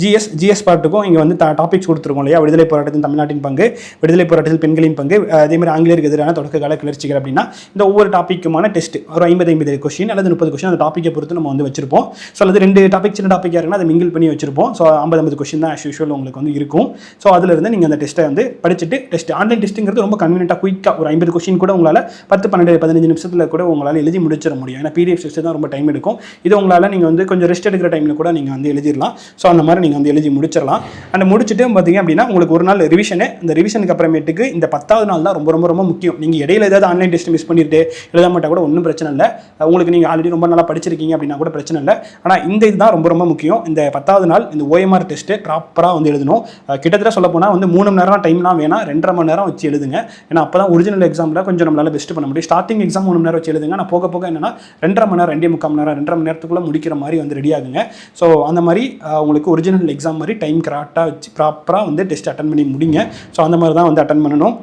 ஜிஎஸ் ஜிஎஸ் பார்ட்டுக்கும் இங்கே வந்து டாபிக்ஸ் கொடுத்துருக்கோம் இல்லையா? விடுதலை போராட்டத்தில் தமிழ்நாட்டின் பங்கு விடுதலை போராட்டத்தில் பெண்களின் பங்கு அதேமாதிரி அதே மாதிரி ஆங்கிலேயருக்கு எதிரான தொடக்ககால கிளர்ச்சிகள் அப்படின்னா இந்த ஒவ்வொரு டாப்பிக்குமான டெஸ்ட் ஒரு ஐம்பது ஐம்பது கொஸ்டின் அல்லது முப்பது கொஸ்டின் அந்த டாப்பிக்கை பொறுத்து நம்ம வந்து வச்சிருப்போம். ஸோ அல்லது ரெண்டு டாபிக் சின்ன டாப்பிக்காக இருக்குன்னா அதை மிங்கிள் பண்ணி வச்சிருப்போம். ஸோ ஐம்பது ஐம்பது கொஸ்டின் தான் ஆஸ் யூஷுவல் உங்களுக்கு வந்து இருக்கும். ஸோ அதிலிருந்து நீங்கள் அந்த டெஸ்ட்டை வந்து படிச்சுட்டு டெஸ்ட் ஆன்லைன் டெஸ்ட்டுங்கிறது ரொம்ப கன்வீனியன்ட்டாக குயிக்காக ஒரு ஐம்பது கொஸ்டின் கூட உங்களால் பத்து பன்னெண்டு பதினஞ்சு நிமிஷத்தில் கூட உங்களால் எழுதி முடிச்சிட முடியும். ஏன்னா பிடிஎஃப் டெஸ்ட் தான் ரொம்ப டைம் எடுக்கும். இது உங்களால் நீங்கள் வந்து கொஞ்சம் ரெஸ்ட் எடுக்கிற டைமில் கூட நீங்கள் வந்து எழுதிடலாம். ஸோ அந்த மாதிரி நீங்கள் வந்து எழுதி முடிச்சிடலாம். அந்த முடிச்சுட்டு பார்த்தீங்க அப்படின்னா உங்களுக்கு ஒரு நாள் ரிவிஷனு இந்த ரிவிஷனுக்கு அப்புறமேட்டுக்கு இந்த பத்தாவது நாள் தான் ரொம்ப ரொம்ப ரொம்ப முக்கியம். நீங்கள் இடையில ஏதாவது ஆன்லைன் டெஸ்ட் மிஸ் பண்ணிட்டு எழுத மாட்டால் கூட ஒன்றும் பிரச்சனை இல்லை. உங்களுக்கு நீங்கள் ஆல்ரெடி ரொம்ப நல்லா படிச்சிருக்கீங்க அப்படின்னா கூட பிரச்சனை இல்லை. ஆனால் இந்த இதுதான் ரொம்ப ரொம்ப முக்கியம். இந்த பத்தாவது நாள் இந்த ஓஎம்ஆர் டெஸ்ட்டு ப்ராப்பராக வந்து எழுதணும். கிட்டத்தட்ட சொல்ல போனால் வந்து மூணு மணி நேரம் டைம்லாம் வேணாம். ரெண்டரை மணி நேரம் வச்சு எழுதுங்க. ஏன்னா அப்போ தான் ஒரிஜினல் எக்ஸாமில் கொஞ்சம் நம்மளால பெஸ்ட் பண்ண முடியும். ஸ்டார்டிங் எக்ஸாம் மூணு மணி நேரம் வச்சு எழுதுங்க. நான் போக போக என்னன்னா ரெண்டரை மணி நேரம் ரெண்டே முக்கால் மணி நேரம் ரெண்டரை மணி நேரத்துக்குள்ளே முடிக்கிற மாதிரி வந்து ரெடி ஆகுங்க. ஸோ அந்த மாதிரி உங்களுக்கு ஒரிஜினல் எக்ஸாம் மாதிரி டைம் கரெக்டாக வச்சு ப்ராப்பராக வந்து டெஸ்ட் அட்டன் பண்ணி முடிங்க. ஸோ அந்த மாதிரி தான் வந்து அட்டன் பண்ணணும்.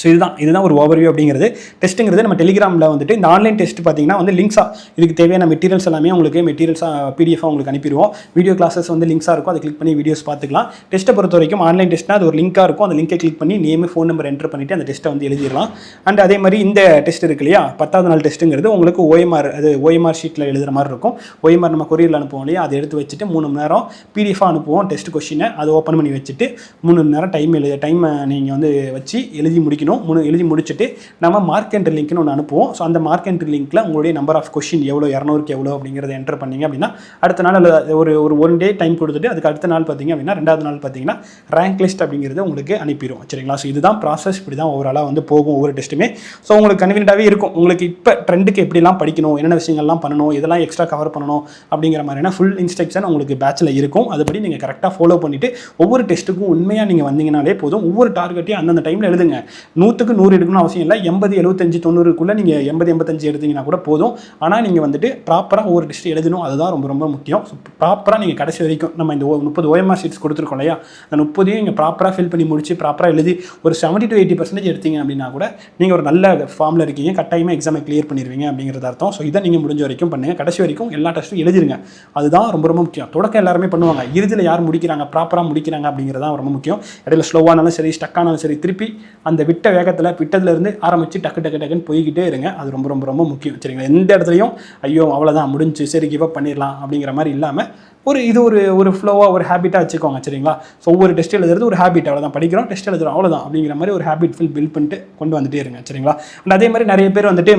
ஸோ இதுதான் இதுதான் ஒரு ஓவர்வியூ அப்படிங்கிறது. டெஸ்ட்டுங்கிறது நம்ம டெலிகிராமில் வந்துட்டு இந்த ஆன்லைன் டெஸ்ட் பார்த்தீங்கன்னா வந்து லிங்க்ஸாக இதுக்கு தேவையான மெட்டீரியல்ஸ் எல்லாமே உங்களுக்கு மெட்டீரியல்ஸாக பிடிஎஃபாக உங்களுக்கு அனுப்பிடுவோம். வீடியோ கிளாஸஸ் வந்து லிங்க்ஸாக இருக்கும் அதை கிளிக் பண்ணி வீடியோஸ் பார்த்துக்கலாம். டெஸ்ட்டை பொறுத்த வரைக்கும் ஆன்லைன் டெஸ்ட்னா அது ஒரு லிங்காக இருக்கும். அந்த லிங்கை கிளிக் பண்ணி நேம் ஃபோன் நம்பர் என்டர் பண்ணிவிட்டு அந்த டெஸ்ட்டை வந்து எழுதிடலாம். அண்ட் அதே மாதிரி இந்த டெஸ்ட் இருக்கு இல்லையா பத்தாவது நாள் டெஸ்ட்டுங்கிறது உங்களுக்கு ஓஎம்ஆர் அது ஓஎம்ஆர் ஷீட்டில் எழுதுகிற மாதிரி இருக்கும். ஓஎம்ஆர் நம்ம கொரியரில் அனுப்புவோம் இல்லையா அதை எடுத்து வச்சுட்டு மூணு மணி நேரம் பிடிஎஃபாக அனுப்புவோம் டெஸ்ட் கொஷினை அதை ஓப்பன் பண்ணி வச்சுட்டு மூணு மணி நேரம் டைம் எழுத டைமை நீங்கள் வந்து வச்சு எழுதி முடிக்கணும். மூணு எழுதி முடிச்சுட்டு நம்ம மார்க் என்ட்ரி லிங்க்னு ஒன்று அனுப்புவோம். ஸோ அந்த மார்க் என்ட்ரி லிங்க்கில் உங்களுடைய நம்பர் ஆஃப் கொஷின் எவ்வளோ இரநூறுக்கு எவ்வளோ அப்படிங்கிறத என்டர் பண்ணீங்க அப்படின்னா அடுத்த நாள் அல்லது ஒரு ஒரு ஒன் டே டைம் கொடுத்துட்டு அதுக்கு அடுத்த நாள் பார்த்தீங்க அப்படின்னா ரெண்டாவது நாள் பார்த்தீங்கன்னா ரேங்க் லிஸ்ட் அப்படிங்கிறது உங்களுக்கு அனுப்பிடும் சரிங்களா? ஸோ இதுதான் ப்ராசஸ் இப்படி தான் ஓவராலாக வந்து போகும் ஒவ்வொரு டெஸ்ட்டுமே ஸோ உங்களுக்கு கன்வீனியன்ட்டாகவே இருக்கும். உங்களுக்கு இப்போ ட்ரெண்டுக்கு எப்படிலாம் படிக்கணும் என்னென்ன விஷயங்கள்லாம் பண்ணணும் இதெல்லாம் எக்ஸ்ட்ரா கவர் பண்ணணும் அப்படிங்கிற மாதிரியான ஃபுல் இன்ஸ்ட்ரக்ஷன் உங்களுக்கு பேட்சில் இருக்கும். அதுபடி நீங்கள் கரெக்டாக ஃபாலோ பண்ணிவிட்டு ஒவ்வொரு டெஸ்ட்டுக்கும் உண்மையாக நீங்கள் வந்தீங்கனாலே போதும். ஒவ்வொரு டார்கெட்டையும் அந்தந்த டைமில் எழுதுங்க. நூற்றுக்கு நூறு எடுக்கணும்னு அவசியம் இல்லை. எண்பது எழுபத்தஞ்சு தொண்ணூறுக்குள்ளே நீங்கள் எண்பது எண்பத்தஞ்சு எடுத்தீங்கன்னா கூட போதும். ஆனால் நீங்கள் வந்துட்டு ப்ராப்பராக ஒவ்வொரு டெஸ்ட் எழுதணும். அதுதான் ரொம்ப ரொம்ப முக்கியம். ஸோ ப்ராப்பராக நீங்கள் கடைசி வரைக்கும் நம்ம இந்த முப்பது ஓஎம்ஆர் ஷீட்ஸ் கொடுத்துருக்கோம் இல்லையா? அந்த முப்பதையும் நீங்கள் ப்ராப்பராக ஃபில் பண்ணி முடிச்சு ப்ராப்பராக எழுதி ஒரு செவன்ட்டி டு எயிட்டி பர்சன்டேஜ் எடுத்தீங்க அப்படின்னா கூட நீங்கள் ஒரு நல்ல ஃபார்மில் இருக்கீங்க. கட்டாயமாக எக்ஸாமை கிளியர் பண்ணிடுவீங்க அப்படிங்கிறது அர்த்தம். ஸோ இதை நீங்கள் முடிஞ்ச வரைக்கும் பண்ணுங்கள் கடைசி வரைக்கும் எல்லா டெஸ்ட்டும் எழுதிருங்க. அதுதான் ரொம்ப ரொம்ப முக்கியம். தொடக்கம் எல்லாருமே பண்ணுவாங்க. இறுதியில் யார் முடிக்கிறாங்க? ப்ராப்பராக முடிக்கிறாங்க அப்படிங்கிறது தான் ரொம்ப முக்கியம். இடையில ஸ்லோவானாலும் சரி ஸ்டக்கானாலும் சரி திருப்பி அந்த விட்டு வேகத்தில் விட்டதுலேருந்து ஆரம்பித்து டக்கு டக்கு டக்குன்னு போய்கிட்டே இருங்க. அது ரொம்ப ரொம்ப ரொம்ப முக்கியம். சரிங்களா? எந்த இடத்துலையும் ஐயோ அவ்வளோதான் முடிஞ்சு சரி கிவ் அப் பண்ணிடலாம் அப்படிங்கிற மாதிரி இல்லாமல் ஒரு இது ஒரு ஒரு ஃப்ளோவாக ஒரு ஹேபிட்டாக வச்சுக்கோங்க. சரிங்களா? ஸோ ஒவ்வொரு டெஸ்ட் எழுதுறது ஒரு ஹேபிட் அவ்வளோதான் படிக்கிறோம் டெஸ்ட் எழுதுறோம். அவ்வளோதான் அப்படிங்கிற மாதிரி ஒரு ஹேபிட் ஃபில் பில்ட் பண்ணிட்டு கொண்டு வந்துட்டே இருங்க. சரிங்களா? அண்ட் அதே மாதிரி நிறைய பேர் வந்துட்டு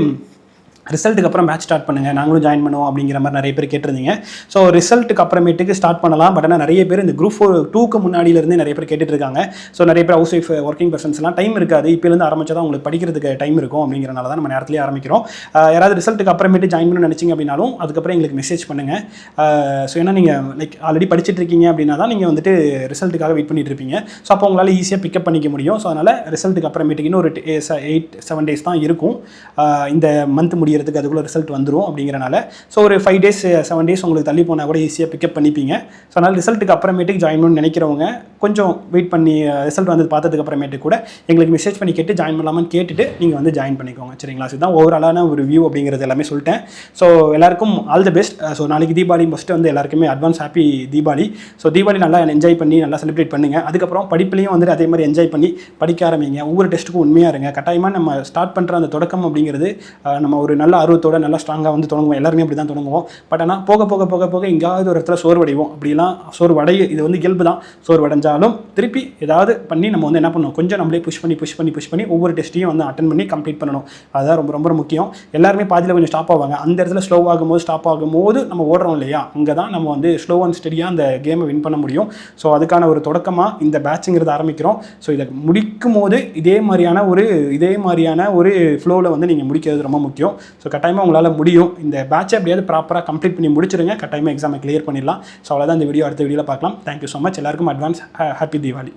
ரிசல்ட்டுக்கு அப்புறம் மேட்ச் ஸ்டார்ட் பண்ணுங்கள் நாங்களும் ஜாயின் பண்ணுவோம் அப்படிங்கிற மாதிரி நிறைய பேர் கேட்டிருந்தீங்க. ஸோ ரிசல்ட்டுக்கு அப்புறமேட்டுக்கு ஸ்டார்ட் பண்ணலாம். பட் ஆனால் நிறைய பேர் இந்த குரூப் ஃபோர் டூக்கு முன்னாடியிலேருந்து நிறைய பேர் கேட்டுட்டு இருக்காங்க. ஸோ நிறைய பேர் ஹவுஸ் ஒய்ஃப் ஒர்க்கிங் பர்சன்ஸ்லாம் டைம் இருக்காது. இப்போலேருந்து ஆரம்பிச்சா தான் உங்களுக்கு படிக்கிறதுக்கு டைம் இருக்கும் அப்படிங்கிறனால தான் நம்ம நேரத்துலேயே ஆரம்பிக்கிறோம். யாராவது ரிசல்ட்டுக்கு அப்புறமேட்டு ஜாயின் பண்ண நினச்சிங்க அப்படின்னாலும் அதுக்கப்புறம் எங்களுக்கு மெசேஜ் பண்ணுங்கள் ஸோ ஏன்னா நீங்கள் லைக் ஆல்ரெடி படிச்சிட்டு இருக்கீங்க அப்படின்னா தான் நீங்கள் வந்துட்டு ரிசல்ட்டுக்காக வெயிட் பண்ணிட்டு இருப்பீங்க. ஸோ அப்போ உங்களால் ஈஸியாக பிக்கப் பண்ணிக்க முடியும். ஸோ அதனால் ரிசல்ட்டுக்கு அப்புறமேட்டுக்கு இன்னும் ஒரு எயிட் செவன் டேஸ் தான் இருக்கும். இந்த மந்த் முடியறதுக்கு அதுக்குள்ளே ரிசல்ட் வந்துடும் அப்படிங்கிறனால ஸோ ஒரு ஃபைவ் டேஸ் செவன் டேஸ் உங்களுக்கு தள்ளி போனால் கூட ஈஸியாக பிக்கப் பண்ணிப்பீங்க. ஸோ அதனால் ரிசல்ட்டுக்கு அப்புறமேட்டுக்கு ஜாயின் பண்ணணும்னு நினைக்கிறவங்க கொஞ்சம் வெயிட் பண்ணி ரிசல்ட் வந்து பார்த்ததுக்கு அப்புறமேட்டு கூட எங்களுக்கு மெசேஜ் பண்ணி கேட்டு ஜாயின் பண்ணலாமான்னு கேட்டுட்டு நீங்கள் வந்து ஜாயின் பண்ணிக்கோங்க. சரிங்களா? இதுதான் ஓவராலான ஒரு வியூ அப்படிங்கிறது எல்லாமே சொல்லிட்டேன். ஸோ எல்லாருக்கும் ஆல் தி பெஸ்ட் ஸோ நாளைக்கு தீபாவளி ஃபஸ்ட்டு வந்து எல்லாருக்குமே advance happy Deepavali. So Deepavali நல்லா என்ஜாய் பண்ணி நல்லா செலிப்ரேட் பண்ணுங்கள் அதுக்கப்புறம் படிப்புலையும் வந்துட்டு அதே மாதிரி என்ஜாய் பண்ணி படிக்க ஆரம்பிங்க. ஒவ்வொரு டெஸ்ட்டுக்கும் உண்மையாக இருங்க. கட்டாயமாக நம்ம ஸ்டார்ட் பண்ணுற அந்த தொடக்கம் அப்படிங்கிறது நம்ம ஒரு நல்ல ஆர்வத்தோட நல்லா ஸ்ட்ராங்காக வந்து தொடங்குவோம். எல்லாருமே அப்படி தான் தொடங்குவோம். பட் ஆனால் போக போக போக போக எங்கேயாவது ஒரு இடத்துல சோர்வடைவோம். அப்படிலாம் சோர்வடைய இது வந்து இயல்பு தான். சோர்வடைஞ்சாலும் திருப்பி ஏதாவது பண்ணி நம்ம வந்து என்ன பண்ணணும்? கொஞ்சம் நம்மளே புஷ் பண்ணி புஷ் பண்ணி புஷ் பண்ணி ஒவ்வொரு டெஸ்ட்டையும் வந்து அட்டன் பண்ணி கம்ப்ளீட் பண்ணணும். அதுதான் ரொம்ப ரொம்ப முக்கியம். எல்லாருமே பாதியில் கொஞ்சம் ஸ்டாப் ஆவாங்க. அந்த இடத்துல ஸ்லோ ஆகும்போது ஸ்டாப் ஆகும்போது நம்ம ஓடுறோம் இல்லையா? அங்கே தான் நம்ம வந்து ஸ்லோ அண்ட் ஸ்டடியாக அந்த கேமை வின் பண்ண முடியும். ஸோ அதுக்கான ஒரு தொடக்கமாக இந்த பேட்சுங்கிறத ஆரம்பிக்கிறோம். ஸோ இதை முடிக்கும் போது இதே மாதிரியான ஒரு இதே மாதிரியான ஒரு ஃப்ளோவில் வந்து நீங்கள் முடிக்கிறது ரொம்ப முக்கியம். ஸோ கட்டாயமாக உங்களால் முடியும். இந்த பேட்சை எப்படியாவது ப்ராப்பராக கம்ப்ளீட் பண்ணி முடிச்சிருங்க. கட்டாயமாக எக்ஸாமை கிளியர் பண்ணிடலாம். ஸோ அவ்வளோதான் இந்த வீடியோ அடுத்த வீடியோவில் பார்க்கலாம். தேங்க்யூ ஸோ மச் எல்லாருக்கும் அட்வான்ஸ் ஹாப்பி தீபாவளி